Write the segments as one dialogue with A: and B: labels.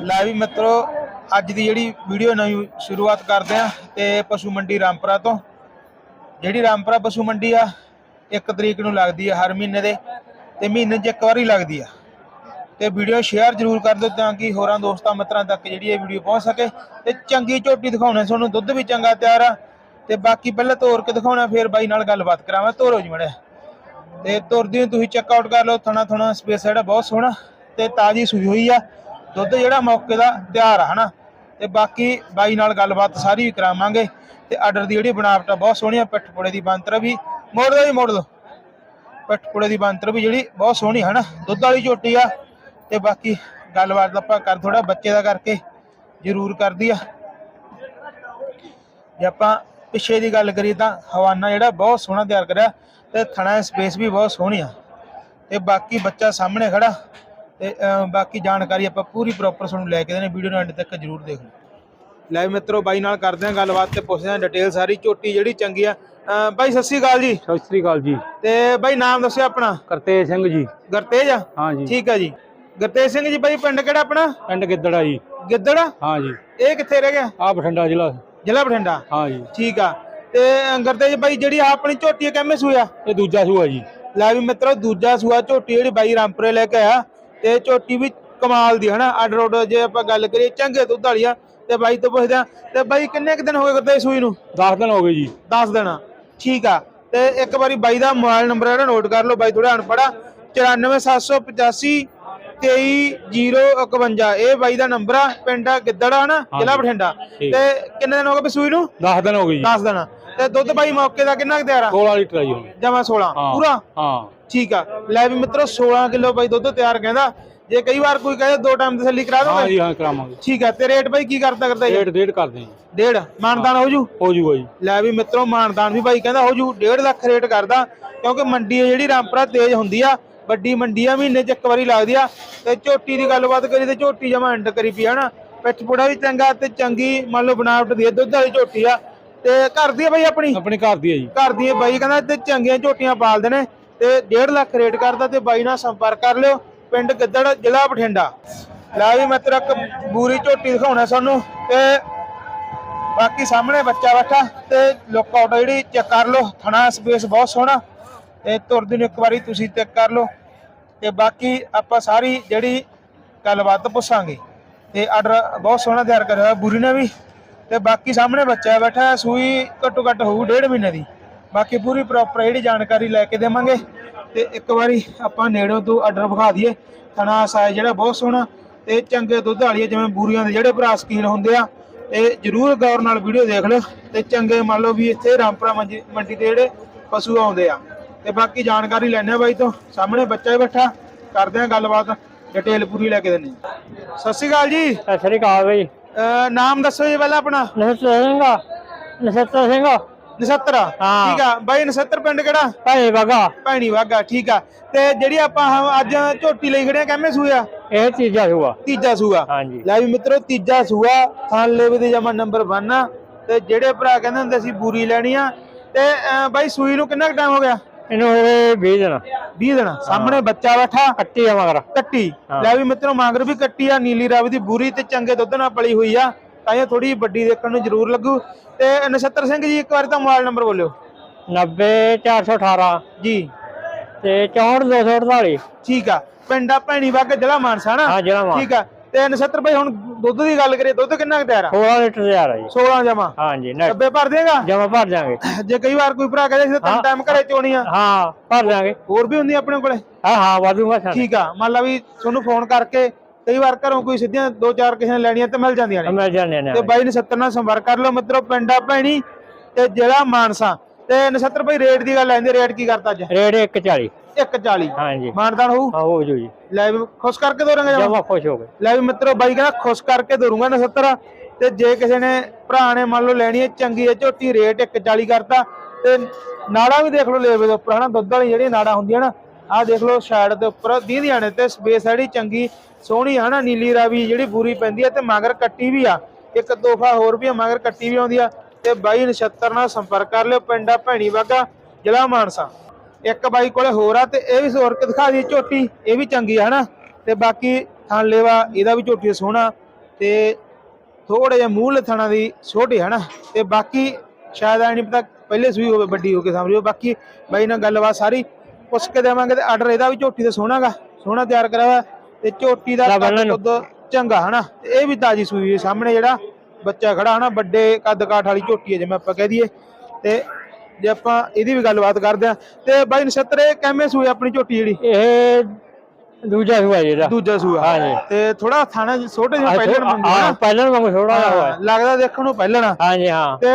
A: ਲੈ ਵੀ ਮਿੱਤਰੋ, ਅੱਜ ਦੀ ਜਿਹੜੀ ਵੀਡੀਓ ਨਵੀਂ ਸ਼ੁਰੂਆਤ ਕਰਦੇ ਆ ਤੇ ਪਸ਼ੂ ਮੰਡੀ ਰਾਮਪੁਰਾ ਤੋਂ। ਜਿਹੜੀ ਰਾਮਪੁਰਾ ਪਸ਼ੂ ਮੰਡੀ ਆ, ਇੱਕ ਤਰੀਕ ਨੂੰ ਲੱਗਦੀ ਆ ਹਰ ਮਹੀਨੇ ਦੇ। ਤੇ ਮਹੀਨੇ 'ਚ ਇੱਕ ਵਾਰੀ ਲੱਗਦੀ ਆ। ਤੇ ਵੀਡੀਓ ਸ਼ੇਅਰ ਜ਼ਰੂਰ ਕਰ ਦਿਓ ਤਾਂ ਕਿ ਹੋਰਾਂ ਦੋਸਤਾਂ ਮਿੱਤਰਾਂ ਤੱਕ ਜਿਹੜੀ ਇਹ ਵੀਡੀਓ ਪਹੁੰਚ ਸਕੇ। ਤੇ ਚੰਗੀ ਝੋਟੀ ਦਿਖਾਉਣੇ ਤੁਹਾਨੂੰ, ਦੁੱਧ ਵੀ ਚੰਗਾ ਤਿਆਰ ਆ। ਤੇ ਬਾਕੀ ਪਹਿਲਾਂ ਤੋਰ ਕੇ ਦਿਖਾਉਣਾ, ਫਿਰ ਬਾਈ ਨਾਲ ਗੱਲਬਾਤ ਕਰਾਵਾਂ। ਤੋਰੋ ਜੀ ਮੜਿਆ ਤੇ ਤੁਰਦੀ ਨੂੰ ਤੁਸੀਂ ਚੈੱਕ ਆਊਟ ਕਰ ਲਓ ਥਣਾ ਥਣਾ ਸਪੇਸ ਜਿਹੜਾ ਬਹੁਤ ਸੋਹਣਾ ਤੇ ਤਾਜ਼ੀ ਸੂਈ ਹੋਈ ਆ। ਦੁੱਧ ਜਿਹੜਾ ਮੌਕੇ ਦਾ ਤਿਆਰ ਆ, ਹਨਾ? ਤੇ ਬਾਕੀ ਬਾਈ ਨਾਲ ਗੱਲਬਾਤ ਸਾਰੀ ਵੀ ਕਰਾਵਾਂਗੇ। ਤੇ ਆਰਡਰ ਦੀ ਜਿਹੜੀ ਬਣਾਵਟ ਆ, ਬਹੁਤ ਸੋਹਣੀ ਆ, ਪਿੱਠ ਪਿੱਠਪੁੜੇ ਦੀ ਬੰਤਰ ਵੀ। ਮੋੜ ਦੋ ਜੀ, ਮੋੜ ਦੋ ਪਿੱਠਪੁੜੇ ਦੀ ਬੰਤਰ ਵੀ ਜਿਹੜੀ ਬਹੁਤ ਸੋਹਣੀ ਹੈ ਨਾ, ਦੁੱਧ ਵਾਲੀ ਝੋਟੀ ਆ, ਤੇ ਬਾਕੀ ਗੱਲਬਾਤ ਆਪਾਂ ਕਰ ਥੋੜਾ ਬੱਚੇ ਦਾ ਕਰਕੇ ਜ਼ਰੂਰ ਕਰਦੀ ਆ। ਜੇ ਆਪਾਂ ਪਿੱਛੇ ਦੀ ਗੱਲ ਕਰੀਏ ਤਾਂ ਹਵਾਨਾ ਜਿਹੜਾ ਬਹੁਤ ਸੋਹਣਾ ਤਿਆਰ ਕਰਿਆ, ਤੇ ਥਣਾ ਸਪੇਸ ਵੀ ਬਹੁਤ ਸੋਹਣੀ ਆ। ਤੇ ਬਾਕੀ ਬੱਚਾ ਸਾਹਮਣੇ ਖੜਾ, ਤੇ ਬਾਕੀ ਜਾਣਕਾਰੀ ਆਪਾਂ ਪੂਰੀ ਪ੍ਰੋਪਰ ਤੁਹਾਨੂੰ ਲੈ ਕੇ ਦੇਣੇ ਵੀਡੀਓ ਨੂੰ ਐਂਡ ਤੱਕ ਜਰੂਰ ਦੇਖ। ਲਓ ਲੈ ਮਿੱਤਰੋ ਬਾਈ ਨਾਲ ਕਰਦੇ ਆਂ ਗੱਲਬਾਤ ਤੇ ਪੁੱਛਦੇ ਆਂ ਡਿਟੇਲ ਸਾਰੀ। ਝੋਟੀ ਜਿਹੜੀ ਚੰਗੀ ਆ। ਅਹ, ਬਾਈ ਸਤਿ ਸ੍ਰੀ ਅਕਾਲ ਜੀ।
B: ਸਤਿ ਸ੍ਰੀ ਅਕਾਲ ਜੀ।
A: ਤੇ ਬਾਈ ਨਾਮ ਦੱਸਿਓ ਆਪਣਾ।
B: ਕਰਤੇਜ ਸਿੰਘ ਜੀ।
A: ਗੁਰਤੇਜ ਆ?
B: ਹਾਂ ਜੀ।
A: ਠੀਕ ਆ ਜੀ। ਗੁਰਤੇਜ ਸਿੰਘ ਜੀ ਬਾਈ ਪਿੰਡ ਕਿਹੜਾ ਆਪਣਾ?
B: ਪਿੰਡ ਗਿੱਦੜਾ ਜੀ।
A: ਗਿੱਦੜ?
B: ਹਾਂ ਜੀ।
A: ਇਹ ਕਿੱਥੇ ਰਹਿ ਗਿਆ?
B: ਆ ਬਠਿੰਡਾ ਜ਼ਿਲ੍ਹਾ।
A: ਜ਼ਿਲ੍ਹਾ ਬਠਿੰਡਾ?
B: ਹਾਂ ਜੀ।
A: ਠੀਕ ਆ। ਤੇ ਗੁਰਤੇਜ ਬਾਈ ਜਿਹੜੀ ਆਹ ਆਪਣੀ ਝੋਟੀ ਕਿੰਮੇ ਸੂਆ
B: ਇਹ ਦੂਜਾ ਸੂਆ ਜੀ।
A: ਲੈ ਵੀ ਮਿੱਤਰੋ ਦੂਜਾ ਸੂਆ ਝੋਟੀ ਜਿਹੜੀ ਬਾਈ ਰਾਮਪੁਰੇ ਲੈ ਕੇ ਆਇਆ। ਤੇ ਝੋਟੀ ਵੀ ਕਮਾਲ ਦੀ ਹਨਾ? ਰੋਡ ਜੇ ਆਪਾਂ ਗੱਲ ਕਰੀਏ ਚੰਗੇ ਦੁੱਧ ਵਾਲੀ ਆ। ਤੇ ਬਾਈ ਤੋਂ ਪੁੱਛਦੇ ਆ ਤੇ ਬਾਈ ਕਿੰਨੇ ਕੁ ਦਿਨ ਹੋ ਗਏ ਗੁਰਦੇ ਸੂਈ ਨੂੰ? 10
B: 10 ਦਿਨ ਹੋ ਗਏ ਜੀ।
A: 10 ਦਿਨ ਠੀਕ ਆ। ਤੇ ਇੱਕ ਵਾਰੀ ਬਾਈ ਦਾ ਮੋਬਾਈਲ ਨੰਬਰ ਜਿਹੜਾ ਨੋਟ ਕਰ ਲਓ ਬਾਈ ਥੋੜਾ ਅਨਪੜਾ 94785 23051 ਇਹ ਬਾਈ ਦਾ ਨੰਬਰ ਆ ਪਿੰਡ ਆ ਗਿੱਦੜਾ ਹਨਾ? ਜ਼ਿਲ੍ਹਾ ਬਠਿੰਡਾ। ਤੇ ਕਿੰਨੇ ਦਿਨ ਹੋ ਗਏ ਸੂਈ ਨੂੰ?
B: 10 ਦਿਨ ਹੋ ਗਏ ਜੀ।
A: 10 ਦਿਨ। ਤੇ ਦੁੱਧ ਬਾਈ ਮੌਕੇ ਦਾ ਕਿੰਨਾ ਕੁ ਤਿਆਰ ਆ?
B: 16 ਲੀਟਰ ਆ ਜੀ।
A: ਜਮਾ 16
B: ਹਾਂ।
A: ਪੂਰਾ?
B: ਹਾਂ।
A: ਠੀਕ ਆ। ਲੈ ਵੀ ਮਿੱਤਰੋ 16 ਕਿਲੋ ਬਾਈ ਦੁੱਧ ਤਿਆਰ ਕਹਿੰਦਾ। ਜੇ ਕਈ ਵਾਰ ਕੋਈ ਕਹੇ ਦੋ ਟਾਈਮ ਤਸੱਲੀ ਕਰਾ
B: ਹਾਂ
A: ਦੋਗੇ?
B: ਜੀ ਹਾਂ ਕਰਾਵਾਂਗੇ।
A: ਠੀਕ ਆ ਤੇ ਰੇਟ ਬਾਈ ਕੀ ਕਰਦਾ ਕਰਦਾ ਜੀ?
B: ਡੇਢ ਡੇਢ ਕਰਦੇ ਜੀ।
A: ਡੇਢ? ਮਾਨਦਾਨ ਹੋ ਜੂ?
B: ਹੋ ਜੂਗਾ ਜੀ
A: ਲੈ ਵੀ ਮਿੱਤਰੋ ਮਾਨਦਾਨ ਵੀ ਬਾਈ ਕਹਿੰਦਾ ਹੋ ਜੂ 1.5 ਲੱਖ ਰੇਟ ਕਰਦਾ ਕਿਉਂਕਿ ਮੰਡੀ ਹੈ ਜਿਹੜੀ ਰਾਮਪੁਰਾ ਤੇਜ਼ ਹੁੰਦੀ ਆ ਵੱਡੀ ਮੰਡੀ ਆ ਮਹੀਨੇ ਚ ਇੱਕ ਵਾਰੀ ਲੱਗਦੀ ਆ ਤੇ ਝੋਟੀ ਦੀ ਗੱਲਬਾਤ ਕਰੀ ਤੇ ਝੋਟੀ ਜਮਾ ਐਂਡ ਕਰੀ ਪਈ ਆ ਨਾ ਪਿੱਠ ਪੁੜਾ ਵੀ ਚੰਗਾ ਤੇ ਚੰਗੀ ਮੰਨ ਲਓ ਬਣਾਵਟ ਦੀ ਆ, ਦੁੱਧ ਵਾਲੀ ਝੋਟੀ ਆ। ਤੇ ਘਰ ਦੀ ਆ ਬਾਈ ਆਪਣੀ?
B: ਆਪਣੇ ਘਰ ਦੀ ਹੈ ਜੀ।
A: ਘਰ ਦੀ ਇਹ ਬਾਈ ਕਹਿੰਦਾ ਤੇ ਚੰਗੀਆਂ ਝੋਟੀਆਂ ਪਾਲਦੇ ਨੇ ਤੇ 1.5 ਲੱਖ ਰੇਟ ਕਰਦਾ ਤੇ ਬਾਈ ਨਾਲ ਸੰਪਰਕ ਕਰ ਲਿਓ। ਪਿੰਡ ਗਿੱਦੜ, ਜ਼ਿਲ੍ਹਾ ਬਠਿੰਡਾ। ਲੈ ਵੀ ਮੈਂ ਤੇਰਾ ਇੱਕ ਬੂਰੀ ਝੋਟੀ ਦਿਖਾਉਣਾ ਸਾਨੂੰ ਤੇ ਬਾਕੀ ਸਾਹਮਣੇ ਬੱਚਾ ਬੈਠਾ ਤੇ ਲੁੱਕ ਆਊਟ ਜਿਹੜੀ ਚੈੱਕ ਕਰ ਲਓ। ਥਣਾ ਸਪੇਸ ਬਹੁਤ ਸੋਹਣਾ। ਤੇ ਤੁਰਦੀ ਨੂੰ ਇੱਕ ਵਾਰੀ ਤੁਸੀਂ ਚੈੱਕ ਕਰ ਲਓ। ਤੇ ਬਾਕੀ ਆਪਾਂ ਸਾਰੀ ਜਿਹੜੀ ਗੱਲਬਾਤ ਪੁੱਛਾਂਗੇ। ਤੇ ਆਰਡਰ ਬਹੁਤ ਸੋਹਣਾ ਤਿਆਰ ਕਰਿਆ ਹੋਇਆ ਬੂਰੀ ਨੇ ਵੀ। ਤੇ ਬਾਕੀ ਸਾਹਮਣੇ ਬੱਚਾ ਬੈਠਾ, ਸੂਈ ਘੱਟੋ ਘੱਟ ਹੋਊ ਡੇਢ ਮਹੀਨੇ ਦੀ। ਬਾਕੀ ਪੂਰੀ ਪ੍ਰੋਪਰ ਜਿਹੜੀ ਜਾਣਕਾਰੀ ਲੈ ਕੇ ਦੇਵਾਂਗੇ। ਤੇ ਇੱਕ ਵਾਰੀ ਆਪਾਂ ਨੇੜੋਂ ਤੋਂ ਆਰਡਰ ਵਿਖਾ ਦਈਏ। ਥਣਾ ਸਾਈਜ਼ ਜਿਹੜਾ ਬਹੁਤ ਸੋਹਣਾ ਤੇ ਚੰਗੇ ਦੁੱਧ ਵਾਲੀ ਜਿਵੇਂ ਬੂਰੀਆਂ ਦੇ ਜਿਹੜੇ ਭਰਾ ਸਕੀਨ ਹੁੰਦੇ ਆ ਤੇ ਜਰੂਰ ਗੌਰ ਨਾਲ ਵੀਡੀਓ ਦੇਖ ਲਿਓ। ਤੇ ਚੰਗੇ ਮੰਨ ਲਓ ਵੀ ਇੱਥੇ ਰਾਮਪੁਰਾ ਮੰਡੀ ਤੇ ਜਿਹੜੇ ਪਸ਼ੂ ਆਉਂਦੇ ਆ। ਤੇ ਬਾਕੀ ਜਾਣਕਾਰੀ ਲੈਣੇ ਬਾਈ ਤੋਂ। ਸਾਹਮਣੇ ਬੱਚਾ ਹੀ ਬੈਠਾ ਕਰਦੇ ਆ ਗੱਲਬਾਤ। ਡਿਟੇਲ ਪੂਰੀ ਲੈ ਕੇ ਦਿੰਦੇ ਆ। ਸਤਿ ਸ਼੍ਰੀ ਅਕਾਲ ਜੀ।
B: ਸਤਿ ਸ੍ਰੀ ਅਕਾਲ ਬਈ।
A: ਨਾਮ ਦੱਸੋ ਜੀ ਪਹਿਲਾਂ ਆਪਣਾ।
B: ਨਸਤਰ ਸਿੰਘ ਨਸਤਰ ਸਿੰਘ।
A: ਨਛੱਤਰ
B: ਹਾਂ।
A: ਠੀਕ ਆ। ਬਾਈ ਨਛੱਤਰ ਪਿੰਡ ਕਿਹੜਾ?
B: ਭਾਈ ਬਗਾ
A: ਭੈਣੀ ਵਾਗਾ ਠੀਕ ਆ। ਤੇ ਜਿਹੜੀ ਆਪਾਂ ਹੁਣ ਅੱਜ ਝੋਟੀ ਲਈ ਖੜੇ ਆ ਕਿੰਨੇ ਸੂਆ
B: ਇਹ ਤੀਜਾ ਸੂਆ।
A: ਤੀਜਾ ਸੂਆ।
B: ਹਾਂਜੀ।
A: ਲੈ ਵੀ ਮਿੱਤਰੋ ਤੀਜਾ ਸੂਆ। ਥਾਂ ਲੇਵੇ ਦੇ ਜਮਾ ਨੰਬਰ 1 ਆ। ਤੇ ਜਿਹੜੇ ਭਰਾ ਕਹਿੰਦੇ ਹੁੰਦੇ ਸੀ ਬੂਰੀ ਲੈਣੀ ਆ। ਤੇ ਅਹ, ਬਾਈ ਸੂਈ ਨੂੰ ਕਿੰਨਾ ਟਾਈਮ ਹੋ ਗਿਆ?
B: ਇਹਨੂੰ ਹੋਵੇ 20 ਦਿਨ।
A: 20 ਦਿਨ। ਸਾਹਮਣੇ ਬੱਚਾ ਬੈਠਾ।
B: ਕੱਟੀ ਆ ਮਗਰ।
A: ਕੱਟੀ।
B: ਹਾਂ।
A: ਲੈ ਵੀ ਮਿੱਤਰੋ ਮਾਂਗਰ ਵੀ ਕੱਟੀ ਆ ਨੀਲੀ ਰਾਵੀ ਦੀ ਬੂਰੀ ਤੇ ਚੰਗੇ ਦੁੱਧ ਨਾਲ ਪਲੀ ਹੋਈ ਆ। ਤਾਂ ਇਹ ਥੋੜੀ ਵੱਡੀ ਦੇਖਣ ਨੂੰ ਜ਼ਰੂਰ ਲੱਗੂ। ਤੇ ਨਛੱਤਰ ਸਿੰਘ ਜੀ ਇੱਕ ਵਾਰ ਤਾਂ ਮੋਬਾਈਲ ਨੰਬਰ ਬੋਲਿਓ।
B: 90 418
A: ਜੀ।
B: ਤੇ 64 248
A: ਠੀਕ ਆ। ਪਿੰਡਾ ਭੈਣੀ ਵਾਗਾ ਜ਼ਿਲ੍ਹਾ ਮਾਨਸਾ ਨਾ
B: ਹਾਂ ਜਿਹੜਾ ਮਾ
A: ਠੀਕ ਆ। ਤੇ ਨਛੱਤਰ ਭਾਈ ਹੁਣ ਦੁੱਧ ਦੀ ਗੱਲ ਕਰੀਏ ਦੁੱਧ ਕਿੰਨਾ ਕੁ ਤਿਆਰ ਆ?
B: 16 ਲੀਟਰ ਤਿਆਰ ਆ ਜੀ।
A: 16 ਜਮਾ
B: ਹਾਂਜੀ
A: ਡੱਬੇ ਭਰ ਦੇਗਾ
B: ਜਮਾ ਭਰ ਜਾਾਂਗੇ
A: ਜੇ ਕਈ ਵਾਰ ਕੋਈ ਭਰਾ ਕਹਿੰਦੇ ਸੀ ਤਿੰਨ। ਟਾਈਮ ਘਰੇ ਚੋਣੀ ਆ
B: ਹਾਂ ਭਰ ਜਾਾਂਗੇ
A: ਹੋਰ ਵੀ ਹੁੰਦੀ ਆ ਆਪਣੇ ਕੋਲੇ?
B: ਹਾਂ ਹਾਂ ਸਾਨੂੰ
A: ਠੀਕ ਆ। ਮੰਨ ਲਾ ਵੀ ਤੁਹਾਨੂੰ ਫੋਨ ਕਰਕੇ ਕਈ ਵਾਰ ਘਰੋਂ ਕੋਈ ਸਿੱਧੀਆਂ ਦੋ ਚਾਰ ਕਿਸੇ ਨੇ ਲੈਣੀਆਂ ਤੇ ਮਿਲ ਜਾਂਦੀਆਂ ਨੇ।
B: ਮਿਲ ਜਾਂਦੇ ਨੇ
A: ਤੇ ਬਾਈ ਨਛੱਤਰ ਨਾਲ ਸੰਪਰਕ ਕਰ ਲਓ ਮਿੱਤਰੋ ਪਿੰਡਾ ਭੈਣੀ ਤੇ ਜ਼ਿਲ੍ਹਾ ਮਾਨਸਾ। ਤੇ ਨਛੱਤਰ ਭਾਈ ਰੇਟ ਦੀ ਗੱਲ ਆਂਦੀ ਰੇਟ ਕੀ ਕਰਤਾ ਅੱਜ?
B: ਰੇਟ 140
A: 140
B: ਹਾਂਜੀ।
A: ਮਾਨਦਾਨ ਹੋਊ?
B: ਹਾਂ ਹੋ ਜੂ ਜੀ।
A: ਲੈ ਵੀ ਖੁਸ਼ ਕਰਕੇ ਦੋਰਾਂਗੇ ਜਮਾਂ?
B: ਖੁਸ਼ ਹੋ ਗਏ।
A: ਲੈ ਵੀ ਮਿੱਤਰੋ ਬਾਈ ਕਹਿੰਦਾ ਖੁਸ਼ ਕਰਕੇ ਦੂੰਗਾ 79 ਤੇ ਜੇ ਕਿਸੇ ਨੇ ਭਰਾ ਨੇ ਮੰਨ ਲਓ ਲੈਣੀ ਹੈ ਚੰਗੀ ਹੈ ਝੋਟੀ ਰੇਟ 140 ਕਰਤਾ। ਤੇ ਨਾੜਾ ਵੀ ਦੇਖ ਲਓ ਲੇਵੇ ਦੇ ਉੱਪਰ ਹਨਾ ਦੁੱਧ ਵਾਲੀ ਜਿਹੜੀ ਨਾੜਾ ਹੁੰਦੀਆਂ ਨਾ ਆਹ ਦੇਖ ਲਓ ਸਾਈਡ ਦੇ ਉੱਪਰ ਦੀਦੀਆਂ ਨੇ ਤੇ ਸਪੇਸ ਜਿਹੜੀ ਚੰਗੀ, ਸੋਹਣੀ ਹੈ ਨਾ, ਨੀਲੀ ਰਾਵੀ ਜਿਹੜੀ ਬੂਰੀ ਪੈਂਦੀ ਆ ਤੇ ਮਗਰ ਕੱਟੀ ਵੀ ਆ। ਇੱਕ ਤੋਹਫਾ ਹੋਰ ਵੀ ਆ, ਮਗਰ ਕੱਟੀ ਵੀ ਆਉਂਦੀ ਆ। ਤੇ ਬਾਈ ਨਛੱਤਰ ਨਾਲ ਸੰਪਰਕ ਕਰ ਲਿਓ, ਪਿੰਡਾ ਭੈਣੀ ਵਾਗਾ, ਜ਼ਿਲ੍ਹਾ ਮਾਨਸਾ। ਇੱਕ ਬਾਈ ਕੋਲੇ ਹੋਰ ਆ ਤੇ ਇਹ ਵੀ ਹੋਰ ਕੇ ਦਿਖਾ ਦੀ ਝੋਟੀ, ਇਹ ਵੀ ਚੰਗੀ ਆ, ਹਨਾ? ਤੇ ਬਾਕੀ ਥਣ ਲੇਵਾ, ਇਹਦਾ ਵੀ ਝੋਟੀ ਸੋਹਣਾ। ਤੇ ਥੋੜੇ ਜਿਹਾ ਮੂਲ ਥਣਾ ਦੀ ਛੋਟੀ ਹੈ ਨਾ ਤੇ ਬਾਕੀ ਸ਼ਾਇਦ ਆ ਨਹੀਂ ਪਤਾ, ਪਹਿਲੇ ਸੂਈ ਹੋਵੇ, ਵੱਡੀ ਹੋ ਕੇ ਸਮਝੋ ਬਾਕੀ ਬਾਈ ਨਾਲ ਗੱਲਬਾਤ ਸਾਰੀ। ਪੁੱਛ ਕੇ ਦੇਵਾਂਗੇ ਤੇ ਆਰਡਰ ਇਹਦਾ ਵੀ ਝੋਟੀ ਤੇ ਸੋਹਣਾਗਾ ਸੋਹਣਾ ਤਿਆਰ ਕਰਾਵਾ ਤੇ ਝੋਟੀ ਦਾ। ਕੁੱਦ ਚੰਗਾ ਹਨਾ ਇਹ ਵੀ ਤਾਜੀ ਸੂਈ ਹੈ ਸਾਹਮਣੇ ਜਿਹੜਾ ਬੱਚਾ ਖੜਾ ਹਨਾ ਵੱਡੇ ਕੱਦ ਕਾਠ ਵਾਲੀ ਝੋਟੀ ਹੈ ਜਿਵੇਂ ਆਪਾਂ ਕਹਿ ਦਈਏ। ਤੇ ਜੇ ਆਪਾਂ ਇਹਦੀ ਵੀ ਗੱਲਬਾਤ ਕਰਦੇ ਆ ਤੇ ਬਾਈ ਨਛੱਤਰ ਕਿਵੇਂ ਸੂਈ ਆਪਣੀ ਝੋਟੀ ਜਿਹੜੀ?
B: ਇਹ ਦੂਜਾ ਸੂਆ ਜੀ ਇਹਦਾ।
A: ਦੂਜਾ ਸੂਆ।
B: ਹਾਂਜੀ।
A: ਤੇ ਥੋੜਾ ਥਾਣਾ ਛੋਟੇ ਜਿਹੇ ਪਹਿਲੇ ਨੰਬਰ
B: ਹਾਂ ਪਹਿਲਾਂ ਵਾਂਗੂ ਥੋੜਾ ਹੋਇਆ।
A: ਲੱਗਦਾ ਦੇਖਣ ਨੂੰ ਪਹਿਲਾਂ ਨਾ
B: ਹਾਂਜੀ ਹਾਂ।
A: ਤੇ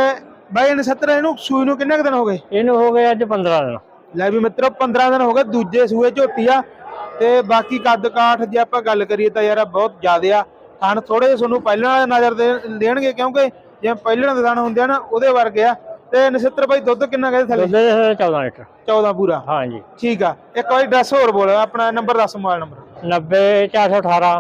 A: ਬਾਈ ਨਛੱਤਰ ਇਹਨੂੰ ਸੂਈ ਨੂੰ ਕਿੰਨੇ ਕੁ ਦਿਨ ਹੋ ਗਏ?
B: ਇਹਨੂੰ ਹੋ ਗਏ ਅੱਜ 15 ਦਿਨ।
A: ਲੈ ਵੀ ਮਿੱਤਰੋ 15 ਦਿਨ ਹੋ ਗਏ ਦੂਜੇ ਸੂਏ ਝੋਟੀ ਆ। ਤੇ ਬਾਕੀ ਕੱਦ ਕਾਠ ਜੇ ਆਪਾਂ ਗੱਲ ਕਰੀਏ ਤਾਂ ਯਾਰ ਬਹੁਤ ਜ਼ਿਆਦੇ ਆ। ਥਣ ਥੋੜੇ ਤੁਹਾਨੂੰ ਪਹਿਲਾਂ ਵਾਲੇ ਨਜ਼ਰ ਦੇਣਗੇ ਕਿਉਂਕਿ ਜਿਵੇਂ ਪਹਿਲਾਂ ਦੇ ਥਣ ਹੁੰਦੇ ਆ ਨਾ ਉਹਦੇ ਵਰਗੇ ਆ। ਤੇ ਨਛੱਤਰ ਬਾਈ ਦੁੱਧ ਕਿੰਨਾ ਕਹਿੰਦੇ ਥੱਲੇ?
B: ਦੁੱਧ ਦੇ 14 ਲੀਟਰ।
A: 14 ਪੂਰਾ?
B: ਹਾਂਜੀ।
A: ਠੀਕ ਆ। ਇੱਕ ਵਾਰੀ ਡਰੈਸ ਹੋਰ ਬੋਲ ਆਪਣਾ ਨੰਬਰ ਦੱਸ ਮੋਬਾਈਲ ਨੰਬਰ।
B: 90 418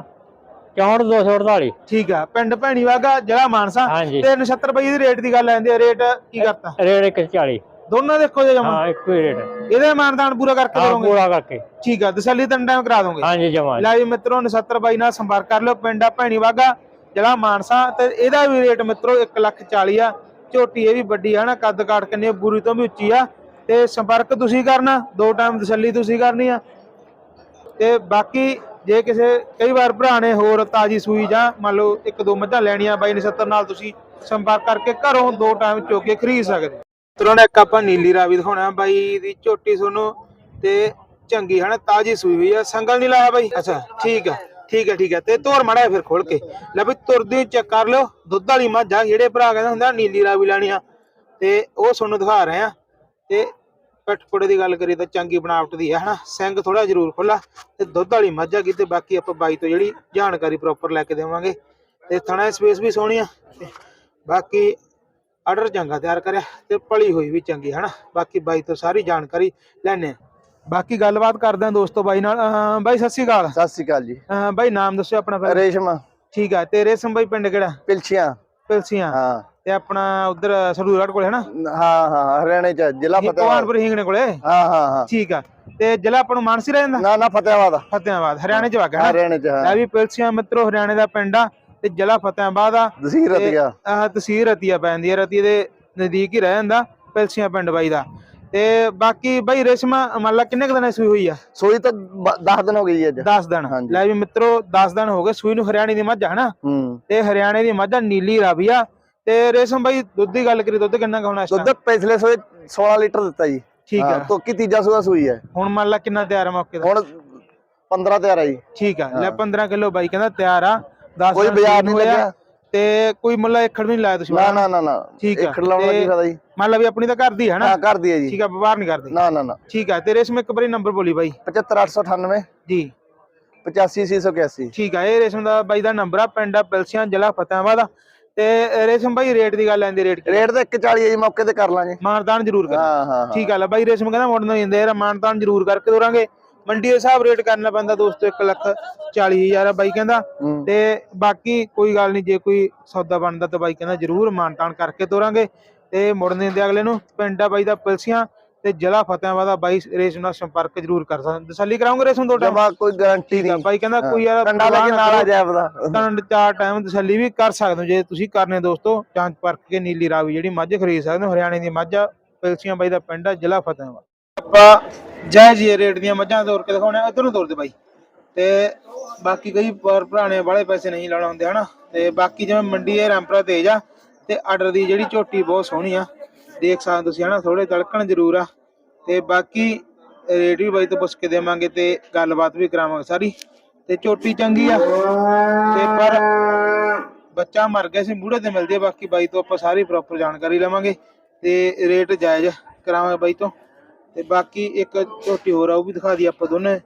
B: 64248
A: ਠੀਕ ਆ। ਪਿੰਡ ਭੈਣੀ ਵਾਗਾ ਜ਼ਿਲ੍ਹਾ ਮਾਨਸਾ। ਤੇ ਨਛੱਤਰ ਬਾਈ ਦੀ ਰੇਟ ਦੀ ਗੱਲ ਆਂਦੀ ਰੇਟ ਕੀ ਕਰਤਾ?
B: ਰੇਟ 140
A: ਦੋਨਾਂ ਦੇਖੋ ਜੇ ਜਮਾ?
B: ਹਾਂ ਇੱਕੋ ਹੀ ਰੇਟ ਹੈ।
A: ਇਹਦੇ ਮਾਨਦਾਨ ਪੂਰਾ ਕਰਕੇ
B: ਹਾਂ
A: ਦੇਵੋਗੇ?
B: ਪੂਰਾ ਕਰਕੇ।
A: ਠੀਕ ਆ ਤਸੱਲੀ ਤਿੰਨ ਟਾਈਮ ਕਰਾ ਦੋਗੇ
B: ਹਾਂਜੀ ਜਮਾ
A: ਲੈ ਜੀ ਮਿੱਤਰੋ 79 ਬਾਈ ਨਾਲ ਸੰਪਰਕ ਕਰ ਲਿਓ ਪਿੰਡ ਆ ਭੈਣੀ ਵਾਗਾ ਜ਼ਿਲ੍ਹਾ ਮਾਨਸਾ ਤੇ ਇਹਦਾ ਵੀ ਰੇਟ ਮਿੱਤਰੋ 1 ਲੱਖ 40 ਆ। ਝੋਟੀ ਇਹ ਵੀ ਵੱਡੀ ਆ ਨਾ ਕੱਦ ਕਾਟ ਕਿੰਨੇ ਬੂਰੀ ਤੋਂ ਵੀ ਉੱਚੀ ਆ। ਤੇ ਸੰਪਰਕ ਤੁਸੀਂ ਕਰਨਾ ਦੋ ਟਾਈਮ ਤਸੱਲੀ ਤੁਸੀਂ ਕਰਨੀ ਆ। ਤੇ ਬਾਕੀ ਜੇ ਕਿਸੇ ਕਈ ਵਾਰ ਭਰਾ ਨੇ ਹੋਰ ਤਾਜੀ ਸੂਈ ਜਾਂ ਮੰਨ ਲਓ ਇੱਕ ਦੋ ਮੱਝਾਂ ਲੈਣੀਆਂ ਬਾਈ 79 ਨਾਲ ਤੁਸੀਂ ਸੰਪਰਕ ਕਰਕੇ ਘਰੋਂ ਦੋ ਟਾਈਮ ਚੋ ਕੇ ਖਰੀਦ ਸਕਦੇ ਤਰੋਂ ਇੱਕ ਆਪਾਂ ਨੀਲੀ ਰਾਵੀ ਦਿਖਾਉਣਾ ਬਾਈ ਦੀ ਝੋਟੀ ਤੁਹਾਨੂੰ ਤੇ ਚੰਗੀ ਹਨਾ ਤਾਜੀ ਸੂਈ ਹੋਈ ਆ। ਸੰਗਲ ਨਹੀਂ ਲਾਇਆ ਬਾਈ? ਅੱਛਾ, ਠੀਕ ਆ, ਠੀਕ ਹੈ ਠੀਕ ਹੈ ਤੇ ਤੋਰ ਮੜਾ ਫਿਰ ਖੋਲ ਕੇ। ਲੈ ਬਈ, ਤੁਰਦੀ ਚੈੱਕ ਕਰ ਲਿਓ। ਦੁੱਧ ਵਾਲੀ ਮੱਝ ਆ, ਜਿਹੜੇ ਭਰਾ ਕਹਿੰਦੇ ਹੁੰਦਾ ਨੀਲੀ ਰਾਵੀ ਲੈਣੀ ਆ। ਤੇ ਉਹ ਤੁਹਾਨੂੰ ਦਿਖਾ ਰਹੇ ਆ। ਤੇ ਪਟਪੜੇ ਦੀ ਗੱਲ ਕਰੀਏ ਤਾਂ ਚੰਗੀ ਬਣਾਵਟ ਦੀ ਹੈ ਹਨਾ? ਸਿੰਘ ਥੋੜਾ ਜ਼ਰੂਰ ਖੁੱਲਾ ਤੇ ਦੁੱਧ ਵਾਲੀ ਮੱਝ ਆ ਤੇ ਬਾਕੀ ਆਪਾਂ ਬਾਈ ਤੋਂ ਜਿਹੜੀ ਜਾਣਕਾਰੀ ਪ੍ਰੋਪਰ ਲੈ ਕੇ ਦੇਵਾਂਗੇ। ਤੇ ਥਣਾ ਸਪੇਸ ਵੀ ਸੋਹਣੀ ਆ। ਬਾਕੀ ਆਰਡਰ ਚੰਗਾ ਤਿਆਰ ਕਰਿਆ ਤੇ ਪਲੀ ਹੋਈ ਵੀ ਚੰਗੀ ਹਨਾ? ਬਾਕੀ ਬਾਈ ਤੋਂ ਸਾਰੀ ਜਾਣਕਾਰੀ ਲੈਣੇ ਬਾਕੀ ਗੱਲਬਾਤ ਕਰਦੇ ਆ ਦੋਸਤੋ ਬਾਈ ਨਾਲ। ਅਹ ਬਾਈ ਸਤਿ ਸ਼੍ਰੀ ਅਕਾਲ।
C: ਸਤਿ ਸ੍ਰੀ ਅਕਾਲ ਜੀ।
A: ਅਹ ਬਾਈ ਨਾਮ ਦੱਸਿਓ ਆਪਣਾ ਪਹਿਲਾਂ
C: ਰੇਸ਼ਮ।
A: ਠੀਕ ਆ ਤੇ ਰੇਸ਼ਮ ਬਾਈ ਪਿੰਡ ਕਿਹੜਾ?
C: ਪਿਲਛੀਆਂ।
A: ਪਿਲਸੀਆਂ
C: ਹਾਂ।
A: ਤੇ ਆਪਣਾ ਉਧਰ ਸਰੂਰਾਟ ਕੋਲੇ ਹਨਾ?
C: ਹਾਂ ਹਾਂ ਹਰਿਆਣੇ ਚ ਜ਼ਿਲ੍ਹਾ ਫਤਿਹਾਬਾਦ।
A: ਭਗਵਾਨਪੁਰ ਹਿੰਗਣੇ ਕੋਲੇ?
C: ਹਾਂ ਹਾਂ ਹਾਂ।
A: ਠੀਕ ਆ ਤੇ ਜ਼ਿਲ੍ਹਾ ਆਪਾਂ ਨੂੰ ਮਾਨਸੀ ਰਹਿ ਜਾਂਦਾ?
C: ਨਾ ਨਾ ਫਤਿਹਾਬਾਦ।
A: ਫਤਿਆਬਾਦ ਹਰਿਆਣੇ ਚ ਵਗਾ
C: ਹਰਿਆਣੇ ਚ ਹਾਂ।
A: ਵੀ ਪਿਲਸੀਆਂ ਮਿੱਤਰੋ ਹਰਿਆਣੇ ਦਾ ਪਿੰਡ ਆ। ਤੇ ਜ਼ਿਲ੍ਹਾ ਫਤਿਆਬਾਦ ਆ।
C: ਦਸੀਰ
A: ਤੇ
C: ਰਤੀਆ
A: ਆਹ ਤਹਿਸੀਲ ਰਤੀਆ ਪੈਂਦੀ ਹੈ ਰਤੀਆ ਦੇ ਨਜ਼ਦੀਕ ਹੀ ਰਹਿ ਜਾਂਦਾ ਪਿਲਸੀਆਂ ਪਿੰਡ ਬਾਈ ਦਾ। ਤੇ ਬਾਕੀ ਬਾਈ ਰੇਸ਼ਮਾ ਮੰਨ ਲਾ ਕਿੰਨੇ ਕੁ ਦਿਨਾਂ ਸੂਈ ਹੋਈ ਆ?
C: ਸੋਈ ਤਾਂ 10 ਦਿਨ ਹੋ ਗਈ ਅੱਜ।
A: 10 ਦਿਨ।
C: ਹਾਂਜੀ।
A: ਲੈ ਵੀ ਮਿੱਤਰੋ 10 ਦਿਨ ਹੋ ਗਏ ਸੂਈ ਨੂੰ ਹਰਿਆਣੇ ਦੀ ਮੱਝ ਆ ਹਨਾ?
C: ਹੂੰ।
A: ਤੇ ਹਰਿਆਣੇ ਦੀ ਮੱਝ ਆ ਨੀਲੀ ਰਾਵੀ ਆ। ਤੇ ਰੇਸ਼ਮ ਬਾਈ ਦੁੱਧ ਦੀ ਗੱਲ ਕਰੀ ਦੁੱਧ ਕਿੰਨਾ ਕੁ ਹੋਣਾ ਇਸ
C: ਦੁੱਧ ਪਿਛਲੇ ਸੋਏ 16 ਲੀਟਰ ਦਿੱਤਾ ਜੀ।
A: ਠੀਕ ਆ।
C: ਤੋਕੀ ਤੀਜਾ ਸੂਆ ਸੂਈ ਹੈ।
A: ਹੁਣ ਮੰਨ ਲਾ ਕਿੰਨਾ ਤਿਆਰ ਆ ਮੌਕੇ ਦਾ?
C: ਹੁਣ 15 ਤਿਆਰ ਆ ਜੀ।
A: ਠੀਕ ਆ। ਲੈ 15 ਕਿਲੋ ਬਾਈ ਕਹਿੰਦਾ ਤਿਆਰ ਆ। 10
C: ਕੋਈ ਬਾਜ਼ਾਰ ਨਹੀਂ ਲੱਗਿਆ।
A: ਤੇ ਕੋਈ ਮੁੱਲਾ ਏਖੜ ਵੀ ਨਹੀਂ ਲਾਇਆ ਤੁਸੀਂ
C: ਨਾ ਨਾ ਨਾ ਨਾ।
A: ਠੀਕ
C: ਇੱਕ ਲਾਉਣ ਦਾ ਕੀ ਫਾਇਦਾ ਜੀ।
A: ਮੰਨ ਲਾ ਵੀ ਆਪਣੀ ਤਾਂ ਘਰ ਦੀ ਹੈ ਨਾ।
C: ਹਾਂ ਕਰਦੀ ਹੈ ਜੀ।
A: ਠੀਕ ਆ ਵਪਾਰ ਨਹੀਂ ਕਰਦੇ
C: ਨਾ ਨਾ ਨਾ।
A: ਠੀਕ ਆ ਤੇ ਰੇਸ਼ਮ ਇੱਕ ਵਾਰੀ ਨੰਬਰ ਬੋਲੀ ਬਾਈ।
C: 75898
A: ਜੀ।
C: 85681
A: ਠੀਕ ਆ ਇਹ ਰੇਸ਼ਮ ਦਾ ਬਾਈ ਦਾ ਨੰਬਰ ਆ ਪਿੰਡ ਆ ਪਿਲਸੀਆਂ ਜ਼ਿਲ੍ਹਾ ਫਤਿਆਬਾਦ ਆ। ਤੇ ਰੇਸ਼ਮ ਬਾਈ ਰੇਟ ਦੀ ਗੱਲ ਆਂਦੀ ਰੇਟ ਕੀ
C: ਰੇਟ ਤਾਂ 140 ਹੈ ਜੀ ਮੌਕੇ ਤੇ ਕਰ ਲਾਂਗੇ।
A: ਮਾਨਦਾਨ ਜ਼ਰੂਰ ਕਰ
C: ਹਾਂ ਹਾਂ ਹਾਂ।
A: ਠੀਕ ਆ ਲੈ ਬਾਈ ਰੇਸ਼ਮ ਕਹਿੰਦਾ ਮੁੜਨ ਨਹੀਂ ਦਿੰਦੇ ਯਾਰ ਮਾਨਦਾਨ ਜ਼ਰੂਰ ਕਰਕੇ ਦੋਰਾਂਗੇ ਮੰਡੀ ਦੇ ਹਿਸਾਬ ਰੇਟ ਕਰਨਾ ਪੈਂਦਾ ਦੋਸਤੋ 1 ਲੱਖ 40 ਹਜ਼ਾਰ ਆ ਬਾਈ ਕਹਿੰਦਾ। ਤੇ ਬਾਕੀ ਕੋਈ ਗੱਲ ਨਹੀਂ ਜੇ ਕੋਈ ਸੌਦਾ ਬਣਦਾ ਤਾਂ ਬਾਈ ਕਹਿੰਦਾ ਜ਼ਰੂਰ ਮਾਨਤਾਨ ਕਰਕੇ ਤੋਰਾਂਗੇ। ਤੇ ਮੁੜਨ ਦਿੰਦੇ ਅਗਲੇ ਨੂੰ ਪਿੰਡ ਆ ਬਾਈ ਦਾ ਪਿਲਸੀਆਂ ਤੇ ਜ਼ਿਲ੍ਹਾ ਫਤਿਆਬਾਦ ਦਾ ਬਾਈ ਰੇਸ਼ਮ ਨਾਲ ਸੰਪਰਕ ਜ਼ਰੂਰ ਕਰ ਸਕਦੇ। ਤਸੱਲੀ ਕਰਾਉਂਗੇ ਰੇਸ਼ਮ ਦੋ ਟਾਈਮ
C: ਜਮਾ ਕੋਈ ਗਾਰੰਟੀ ਨਹੀਂ।
A: ਬਾਈ ਕਹਿੰਦਾ ਕੋਈ ਯਾਰ
C: ਕੰਡਾ ਲੈ ਕੇ ਨਾਲ ਆ ਜਾਏ ਆਪਦਾ।
A: ਕੰਡ ਚਾਰ ਟਾਈਮ ਤਸੱਲੀ ਵੀ ਕਰ ਸਕਦੇ ਹੋ। ਜੇ ਤੁਸੀਂ ਕਰਨੇ ਦੋਸਤੋ ਜਾਂਚ ਪਰਖ ਕੇ ਨੀਲੀ ਰਾਵੀ ਜਿਹੜੀ ਮੱਝ ਖਰੀਦ ਸਕਦੇ ਹੋ ਹਰਿਆਣੇ ਦੀ ਮੱਝ ਪਿਲਸੀਆਂ ਬਾਈ ਦਾ ਪਿੰਡ ਆ ਜ਼ਿਲ੍ਹਾ ਫਤਿਆਬਾਦ ਆਪਾਂ ਜੈ ਜੀ ਰੇਟ ਦੀਆਂ ਮੱਝਾਂ ਤੋਰ ਕੇ ਦਿਖਾਉਣੇ ਇਧਰ ਨੂੰ ਤੋਰ ਦੇ ਬਾਈ। ਤੇ ਬਾਕੀ ਕਈ ਪਰ ਭਰਾਣੇ ਵਾਲੇ ਪੈਸੇ ਨਹੀਂ ਲਾਉਣਾ ਹੁੰਦੇ, ਹਨਾ? ਤੇ ਬਾਕੀ ਜਿਵੇਂ ਮੰਡੀ ਹੈ ਰੈਂਪਰਾ ਤੇਜ ਆ, ਤੇ ਆਰਡਰ ਦੀ ਜਿਹੜੀ ਝੋਟੀ ਬਹੁਤ ਸੋਹਣੀ ਆ। ਦੇਖ ਸਕਦੇ ਤੁਸੀਂ, ਹਨਾ? ਥੋੜੇ ਤਲਕਣ ਜ਼ਰੂਰ ਆ। ਤੇ ਬਾਕੀ ਰੇਟ ਵੀ ਬਾਈ ਤੋਂ ਪੁੱਛ ਕੇ ਦੇਵਾਂਗੇ ਤੇ ਗੱਲਬਾਤ ਵੀ ਕਰਾਵਾਂਗੇ ਸਾਰੀ। ਤੇ ਝੋਟੀ ਚੰਗੀ ਆ। ਤੇ ਪਰ ਬੱਚਾ ਮਰ ਗਿਆ ਸੀ ਮੂੜੇ ਤੇ ਮਿਲਦੀ ਆ। ਬਾਕੀ ਬਾਈ ਤੋਂ ਆਪਾਂ ਸਾਰੀ ਪ੍ਰੋਪਰ ਜਾਣਕਾਰੀ ਲਵਾਂਗੇ। ਤੇ ਰੇਟ ਜਾਇਜ਼ ਕਰਾਵਾਂਗੇ ਬਾਈ ਤੋਂ। ਤੇ ਬਾਕੀ ਇੱਕ ਝੋਟੀ ਹੋਰ ਆ, ਉਹ ਵੀ ਦਿਖਾ ਦੀ ਆਪਾਂ ਦੋਨੇ,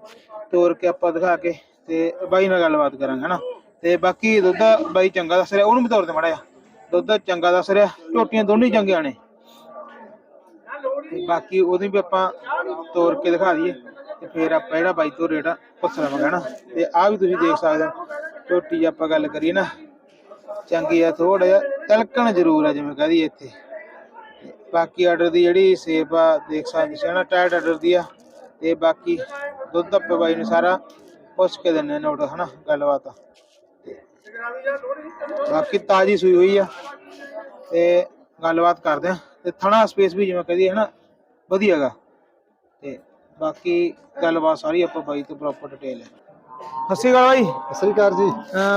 A: ਤੋਰ ਕੇ ਆਪਾਂ ਦਿਖਾ ਕੇ ਤੇ ਬਾਈ ਨਾਲ ਗੱਲਬਾਤ ਕਰਾਂਗੇ, ਹਨਾ? ਤੇ ਬਾਕੀ ਦੁੱਧ ਬਾਈ ਚੰਗਾ ਦੱਸ ਰਿਹਾ, ਉਹਨੂੰ ਵੀ ਤੋਰ ਦੇ ਮੜਾ ਦੁੱਧ ਚੰਗਾ ਦੱਸ ਰਿਹਾ, ਝੋਟੀਆਂ ਦੋਨੇ ਚੰਗੀਆਂ ਨੇ। ਤੇ ਬਾਕੀ ਉਹਦੀ ਵੀ ਆਪਾਂ ਤੋਰ ਕੇ ਦਿਖਾ ਦਈਏ, ਤੇ ਫਿਰ ਆਪਾਂ ਜਿਹੜਾ ਬਾਈ ਤੋਂ ਰੇਟ ਪੁੱਛ ਲਵਾਂਗੇ, ਹਨਾ? ਤੇ ਆ ਵੀ ਤੁਸੀਂ ਦੇਖ ਸਕਦੇ ਹੋ, ਝੋਟੀ ਆਪਾਂ ਗੱਲ ਕਰੀਏ ਨਾ, ਚੰਗੀ ਆ ਥੋੜਾ ਜਿਹਾ, ਤਿਲਕਣ ਜ਼ਰੂਰ ਆ, ਜਿਵੇਂ ਕਹਦੀ ਇੱਥੇ। ਬਾਕੀ ਆਰਡਰ ਦੀ ਜਿਹੜੀ ਸੇਪ ਆ ਦੇਖ ਸਕਦੇ ਸੀ ਨਾ ਟਾਇਟ ਆਰਡਰ ਦੀ ਆ। ਤੇ ਬਾਕੀ ਦੁੱਧ ਆਪਾਂ ਬਾਈ ਨੂੰ ਸਾਰਾ ਪੁੱਛ ਕੇ ਦਿੰਨੇ ਨੋਟ ਹਨਾ ਗੱਲਬਾਤ। ਬਾਕੀ ਤਾਜੀ ਸੂਈ ਹੋਈ ਆ। ਤੇ ਗੱਲਬਾਤ ਕਰਦੇ ਆ। ਤੇ ਥਣਾ ਸਪੇਸ ਵੀ ਜਿਵੇਂ ਕਹਦੀ ਹੈ ਨਾ ਵਧੀਆ ਹੈਗਾ ਤੇ ਬਾਕੀ ਗੱਲਬਾਤ ਸਾਰੀ ਆਪਾਂ ਬਾਈ ਤੋਂ ਪ੍ਰੋਪਰ ਡਿਟੇਲ ਹੈ ਸਤਿ ਸ਼੍ਰੀ ਅਕਾਲ ਬਾਈ।
C: ਸਤਿ ਸ੍ਰੀ ਅਕਾਲ ਜੀ।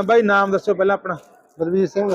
A: ਬਾਈ ਨਾਮ ਦੱਸੋ ਪਹਿਲਾਂ ਆਪਣਾ।
C: ਬਲਵੀਰ ਸਿੰਘ।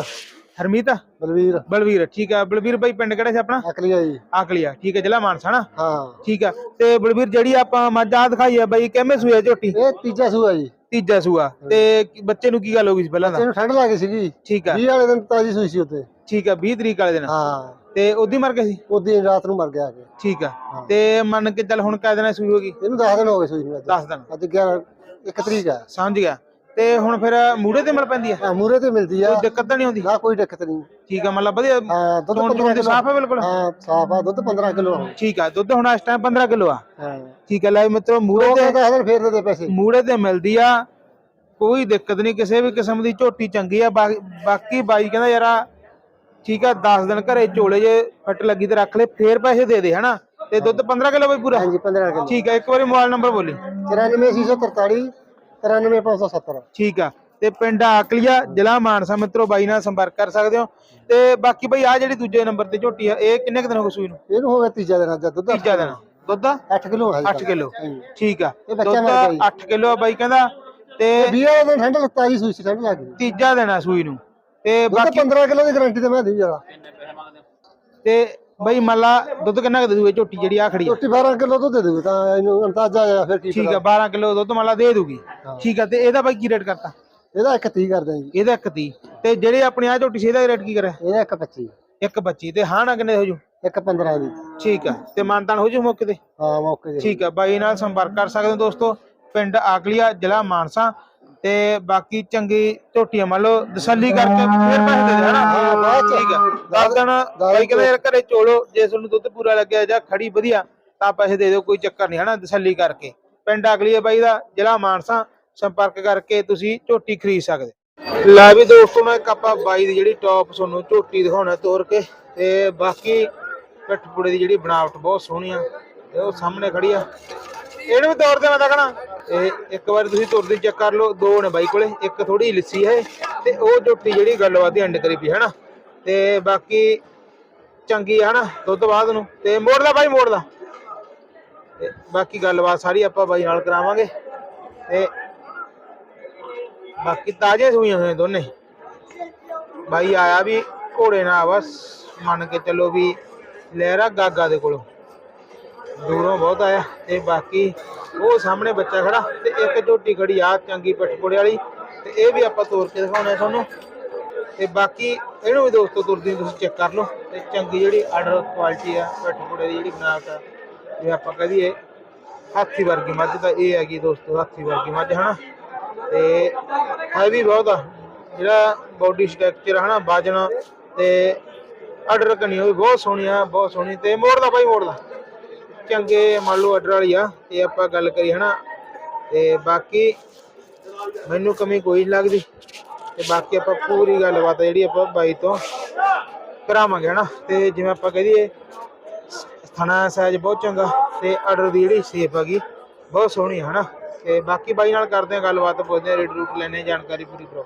A: ਹਰਮੀਤ?
C: ਬਲਵੀਰ।
A: ਬਲਵੀਰ ਠੀਕ ਆ। ਬਲਵੀਰ ਬਾਈ ਪਿੰਡ ਕਿਹੜਾ ਸੀ ਆਪਣਾ?
C: ਅਕਲੀਆ ਜੀ।
A: ਆਕਲੀਆ ਠੀਕ ਹੈ ਜ਼ਿਲ੍ਹਾ ਮਾਨਸਾ ਨਾ
C: ਹਾਂ।
A: ਠੀਕ ਆ। ਤੇ ਬਲਵੀਰ ਜਿਹੜੀ ਆਪਾਂ ਮੱਝ ਦਿਖਾਈ ਆ ਬਾਈ ਕਿਵੇਂ ਸੂਆ ਝੋਟੀ?
C: ਇਹ ਤੀਜਾ ਸੂਆ ਜੀ।
A: ਤੀਜਾ ਸੂਆ। ਤੇ ਬੱਚੇ ਨੂੰ ਕੀ ਗੱਲ ਹੋ ਗਈ ਸੀ ਪਹਿਲਾਂ ਦਾ
C: ਇਹਨੂੰ ਠੰਡ ਲੱਗ ਗਈ ਸੀਗੀ।
A: ਠੀਕ ਆ।
C: 20 ਵਾਲੇ ਦਿਨ ਤਾਜੀ ਸੂਈ ਸੀ ਉੱਤੇ
A: ਠੀਕ ਆ 20 ਤਰੀਕ ਵਾਲੇ ਦਿਨ।
C: ਹਾਂ।
A: ਤੇ ਉਹਦੀ ਮਰ ਗਏ ਸੀ?
C: ਉਹਦੀ ਰਾਤ ਨੂੰ ਮਰ ਗਿਆ ਆ ਕੇ।
A: ਠੀਕ ਆ। ਤੇ ਮੰਨ ਕੇ ਚੱਲ ਹੁਣ ਕਾਹ ਦਿਨ ਸੂਈ ਹੋ ਗਈ?
C: ਇਹਨੂੰ 10 ਦਿਨ ਹੋ ਗਏ ਸੂਈ ਨੂੰ ਅੱਜ।
A: 10 ਦਿਨ।
C: ਅੱਜ 11 1 ਤਰੀਕ ਆ।
A: ਸਮਝ ਗਿਆ। ਤੇ ਹੁਣ ਫਿਰ ਮੂੜੇ ਤੇ ਮਿਲ ਪੈਂਦੀ ਆ?
C: ਹਾਂ ਮੂਰੇ ਤੇ ਮਿਲਦੀ ਆ।
A: ਕੋਈ ਦਿੱਕਤ ਤਾਂ ਨਹੀਂ ਆਉਂਦੀ?
C: ਨਾ ਕੋਈ ਦਿੱਕਤ ਨਹੀਂ।
A: ਠੀਕ ਆ ਮਤਲਬ ਵਧੀਆ
C: ਹਾਂ ਦੁੱਧ
A: ਧੋਣ
C: 15
A: ਧੋਣ ਤੇ
C: ਕਿਲੋ।
A: ਸਾਫ਼ ਹੈ ਬਿਲਕੁਲ?
C: ਹਾਂ ਸਾਫ਼ ਆ ਦੁੱਧ 15 ਕਿਲੋ
A: ਠੀਕ ਆ ਦੁੱਧ ਹੁਣ ਇਸ ਟਾਈਮ 15 ਕਿਲੋ ਆ।
C: ਹਾਂ।
A: ਠੀਕ ਆ ਲੈ ਮਿੱਤਰੋ ਮੂੜੇ
C: ਉਹ
A: ਤੇ
C: ਕਹਿੰਦਾ ਹਜ਼ਾਰ ਫੇਰ ਦੇ ਦੇ ਪੈਸੇ।
A: ਮੂੜੇ ਤੇ ਮਿਲਦੀ ਆ ਕੋਈ ਦਿੱਕਤ ਨਹੀਂ ਕਿਸੇ ਵੀ ਕਿਸਮ ਦੀ ਝੋਟੀ ਚੰਗੀ ਆ ਬਾ- ਬਾਕੀ ਬਾਈ ਕਹਿੰਦਾ ਯਾਰਾ ਠੀਕ ਆ 10 ਦਿਨ ਘਰੇ ਚੋਲੇ ਜੇ ਫੱਟ ਲੱਗੀ ਤੇ ਰੱਖ ਲੈ ਫੇਰ ਪੈਸੇ ਦੇ ਦੇ ਹਨਾ? ਤੇ ਦੁੱਧ 15 ਕਿਲੋ ਬਈ ਪੂਰਾ?
C: ਹਾਂਜੀ 15 ਕਿਲੋ।
A: ਠੀਕ ਆ ਇੱਕ ਵਾਰੀ ਮੋਬਾਈਲ ਨੰਬਰ ਬੋਲੀ।
C: 94643 93570
A: ਠੀਕ ਆ। ਤੇ ਪਿੰਡ ਆਕਲੀਆ ਜ਼ਿਲ੍ਹਾ ਮਾਨਸਾ ਮਿੱਤਰੋ ਬਾਈ ਨਾਲ ਸੰਪਰਕ ਕਰ ਸਕਦੇ ਹੋ। ਤੇ ਬਾਕੀ ਬਈ ਆ ਜਿਹੜੀ ਦੂਜੇ ਨੰਬਰ ਤੇ ਝੋਟੀ ਆ ਇਹ ਕਿੰਨੇ ਕੁ ਦਿਨ ਹੋ ਗਏ ਸੂਈ ਨੂੰ?
C: ਇਹਨੂੰ ਹੋ ਗਿਆ ਤੀਜਾ ਦਿਨ ਅੱਜ ਦੁੱਧ
A: ਤੀਜਾ ਦਿਨ। ਦੁੱਧ?
C: 8 ਕਿਲੋ ਹੈ
A: 8 ਕਿਲੋ। ਠੀਕ ਆ। ਦੁੱਧ
C: ਮਰ ਗਿਆ ਜੀ।
A: 8 ਕਿਲੋ ਆ ਬਾਈ ਕਹਿੰਦਾ। ਤੇ
C: 20 ਵਾਲੇ ਦਿਨ ਠੰਡ ਲੱਤਾ ਜੀ ਸੂਈ ਸੀ ਠੰਡ ਲੱਗ ਗਈ।
A: ਤੀਜਾ ਦਿਨ ਆ ਸੂਈ ਨੂੰ। ਤੇ ਬਾਕੀ
C: 15 ਕਿਲੋ ਦੀ ਗਾਰੰਟੀ ਤੇ ਮੈਂ ਦੀ ਜਰਾ
A: ਤੇ ਬਈ ਮੰਨ ਲਾ ਦੁੱਧ ਕਿੰਨਾ ਕੁ ਦੇ ਦੂਏ ਝੋਟੀ ਜਿਹੜੀ ਆ ਖੜੀ ਆ?
C: ਰੋਟੀ 12 ਕਿਲੋ ਦੁੱਧ ਦੇ ਦੂਗਾ ਤਾਂ ਇਹਨੂੰ ਅੰਦਾਜ਼ਾ ਆਇਆ ਫਿਰ ਕੀ
A: ਠੀਕ। ਆ 12 ਕਿਲੋ ਦੁੱਧ ਮੰਨ ਲਾ ਦੇ ਦੂਗੀ। ਠੀਕ ਆ ਤੇ ਇਹਦਾ ਬਾਈ ਕੀ ਰੇਟ ਕਰਤਾ?
C: ਇਹਦਾ ਇੱਕ 30 ਕਰਦੇ ਜੀ।
A: ਇਹਦਾ 130 ਤੇ ਜਿਹੜੇ ਆਪਣੇ ਆ ਝੋਟੀ ਸੀ ਇਹਦਾ ਰੇਟ ਕੀ ਕਰਿਆ?
C: ਇਹਦਾ ਇੱਕ 25
A: ਇੱਕ 25 ਤੇ ਹਾਂ ਨਾ ਕਿੰਨੇ ਹੋ ਜੂ?
C: ਇੱਕ 15 ਦੀ।
A: ਠੀਕ ਆ ਤੇ ਮਾਨਤਾਨ ਹੋ ਜੂ ਮੌਕੇ ਤੇ?
C: ਹਾਂ ਮੌਕੇ ਦੇ
A: ਠੀਕ ਆ ਬਾਈ ਨਾਲ ਸੰਪਰਕ ਕਰ ਸਕਦੇ ਹੋ ਦੋਸਤੋ। ਪਿੰਡ ਆਕਲੀਆ ਜ਼ਿਲ੍ਹਾ ਮਾਨਸਾ। ਤੇ ਬਾਕੀ ਚੰਗੀ ਝੋਟੀਆਂ ਮੰਨ ਲਓ ਤਸੱਲੀ ਕਰਕੇ ਫੇਰ ਪੈਸੇ ਦੇ ਦੇ ਹਨਾ
C: ਬਾਅਦ ਚ।
A: ਠੀਕ ਆ। ਦਿਨ ਬਾਈ ਕਹਿੰਦਾ ਯਾਰ ਘਰੇ ਚੋਲੋ ਜੇ ਤੁਹਾਨੂੰ ਦੁੱਧ ਪੂਰਾ ਲੱਗਿਆ ਜਾਂ ਖੜੀ ਵਧੀਆ ਤਾਂ ਪੈਸੇ ਦੇ ਦਿਓ ਕੋਈ ਚੱਕਰ ਨਹੀਂ ਹਨਾ ਤਸੱਲੀ ਕਰਕੇ। ਪਿੰਡ ਆਕਲੀਆ ਬਾਈ ਦਾ ਜ਼ਿਲ੍ਹਾ ਮਾਨਸਾ ਸੰਪਰਕ ਕਰਕੇ ਤੁਸੀਂ ਝੋਟੀ ਖਰੀਦ ਸਕਦੇ। ਲੈ ਵੀ ਦੋਸਤੋ ਮੈਂ ਇੱਕ ਆਪਾਂ ਬਾਈ ਦੀ ਜਿਹੜੀ ਟੌਪ ਤੁਹਾਨੂੰ ਝੋਟੀ ਦਿਖਾਉਣਾ ਤੋਰ ਕੇ ਤੇ ਬਾਕੀ ਕਠਪੁੜੇ ਦੀ ਜਿਹੜੀ ਬਣਾਵਟ ਬਹੁਤ ਸੋਹਣੀ ਆ ਤੇ ਉਹ ਸਾਹਮਣੇ ਖੜੀ ਆ। ਇਹਨੂੰ ਵੀ ਤੋੜ ਦੇ ਮੈਂ ਤਾਂ ਇਹ ਇੱਕ ਵਾਰ ਤੁਸੀਂ ਤੁਰਦੀ ਚੈੱਕ ਕਰ ਲਓ, ਦੋ ਨੇ ਬਾਈ ਕੋਲੇ, ਇੱਕ ਥੋੜੀ ਲਿੱਸੀ ਹੈ ਤੇ ਉਹ ਝੋਟੀ ਜਿਹੜੀ ਗੱਲਬਾਤ ਦੀ ਐਂਡ ਕਰੀ ਪਈ ਹੈ ਤੇ ਬਾਕੀ ਚੰਗੀ ਹੈ ਨਾ ਦੁੱਧ ਬਾਅਦ ਨੂੰ, ਤੇ ਮੋੜ ਦਾ ਬਾਈ, ਮੋੜ ਦਾ ਤੇ ਬਾਕੀ ਗੱਲਬਾਤ ਸਾਰੀ ਆਪਾਂ ਬਾਈ ਨਾਲ ਕਰਾਵਾਂਗੇ। ਤੇ ਬਾਕੀ ਤਾਜ਼ੇ ਸੂਈਆਂ ਹੋਈਆਂ ਦੋਨੇ। ਬਾਈ ਆਇਆ ਵੀ ਘੋੜੇ ਨਾਲ, ਬਸ ਮੰਨ ਕੇ ਚੱਲੋ ਵੀ ਲਹਿਰਾ ਗਾਗਾ ਦੇ ਕੋਲੋਂ। ਦੂਰੋਂ ਬਹੁਤ ਆਇਆ ਤੇ ਬਾਕੀ ਉਹ ਸਾਹਮਣੇ ਬੱਚਾ ਖੜਾ ਤੇ ਇੱਕ ਝੋਟੀ ਖੜੀ ਆ, ਚੰਗੀ ਪਟਕੋੜੇ ਵਾਲੀ ਤੇ ਇਹ ਵੀ ਆਪਾਂ ਤੋਰ ਕੇ ਦਿਖਾਉਣਾ ਤੁਹਾਨੂੰ। ਤੇ ਬਾਕੀ ਇਹਨੂੰ ਵੀ ਦੋਸਤੋ ਤੁਰਦੀ ਤੁਸੀਂ ਚੈੱਕ ਕਰ ਲਓ ਤੇ ਚੰਗੀ ਜਿਹੜੀ ਆਰਡਰ ਕੁਆਲਿਟੀ ਆ ਪਟਕੋੜੇ ਦੀ ਜਿਹੜੀ ਬਣਾਵਟ ਆ, ਜੇ ਆਪਾਂ ਕਹਦੀਏ ਹਾਥੀ ਵਰਗੀ ਮੱਝ ਤਾਂ ਇਹ ਹੈਗੀ ਦੋਸਤੋ ਹਾਥੀ ਵਰਗੀ ਮੱਝ, ਹਨਾ? ਤੇ ਹੈਵੀ ਬਹੁਤ ਆ। ਜਿਹੜਾ ਬਾਡੀ ਸਟਰਕਚਰ ਹਨਾ ਵਜਨ ਤੇ ਆਰਡਰ ਕਨੀ ਉਹ ਵੀ ਬਹੁਤ ਸੋਹਣੀ ਆ, ਬਹੁਤ ਸੋਹਣੀ ਤੇ ਮੋੜਦਾ ਬਾਈ, ਮੋੜਦਾ। ਚੰਗੇ ਮੰਨ ਲਓ ਆਰਡਰ ਵਾਲੀ ਆ, ਤੇ ਆਪਾਂ ਗੱਲ ਕਰੀ ਹਨਾ, ਤੇ ਬਾਕੀ ਮੈਨੂੰ ਕਮੀ ਕੋਈ ਨਹੀਂ ਲੱਗਦੀ, ਤੇ ਬਾਕੀ ਆਪਾਂ ਪੂਰੀ ਗੱਲਬਾਤ ਜਿਹੜੀ ਆਪਾਂ ਬਾਈ ਤੋਂ ਕਰਾਵਾਂਗੇ ਹਨਾ, ਤੇ ਜਿਵੇਂ ਆਪਾਂ ਕਹਿ ਦਈਏ, ਥਾਣਾ ਸਾਈਜ਼ ਬਹੁਤ ਚੰਗਾ, ਤੇ ਆਰਡਰ ਦੀ ਜਿਹੜੀ ਸੇਫ ਹੈਗੀ ਬਹੁਤ ਸੋਹਣੀ ਹੈ ਹਨਾ, ਤੇ ਬਾਕੀ ਬਾਈ ਨਾਲ ਕਰਦੇ ਆ ਗੱਲਬਾਤ, ਪੁੱਛਦੇ ਆ ਰੇਟ ਰੂਟ ਲੈਣੇ, ਜਾਣਕਾਰੀ ਪੂਰੀ ਕਰੋ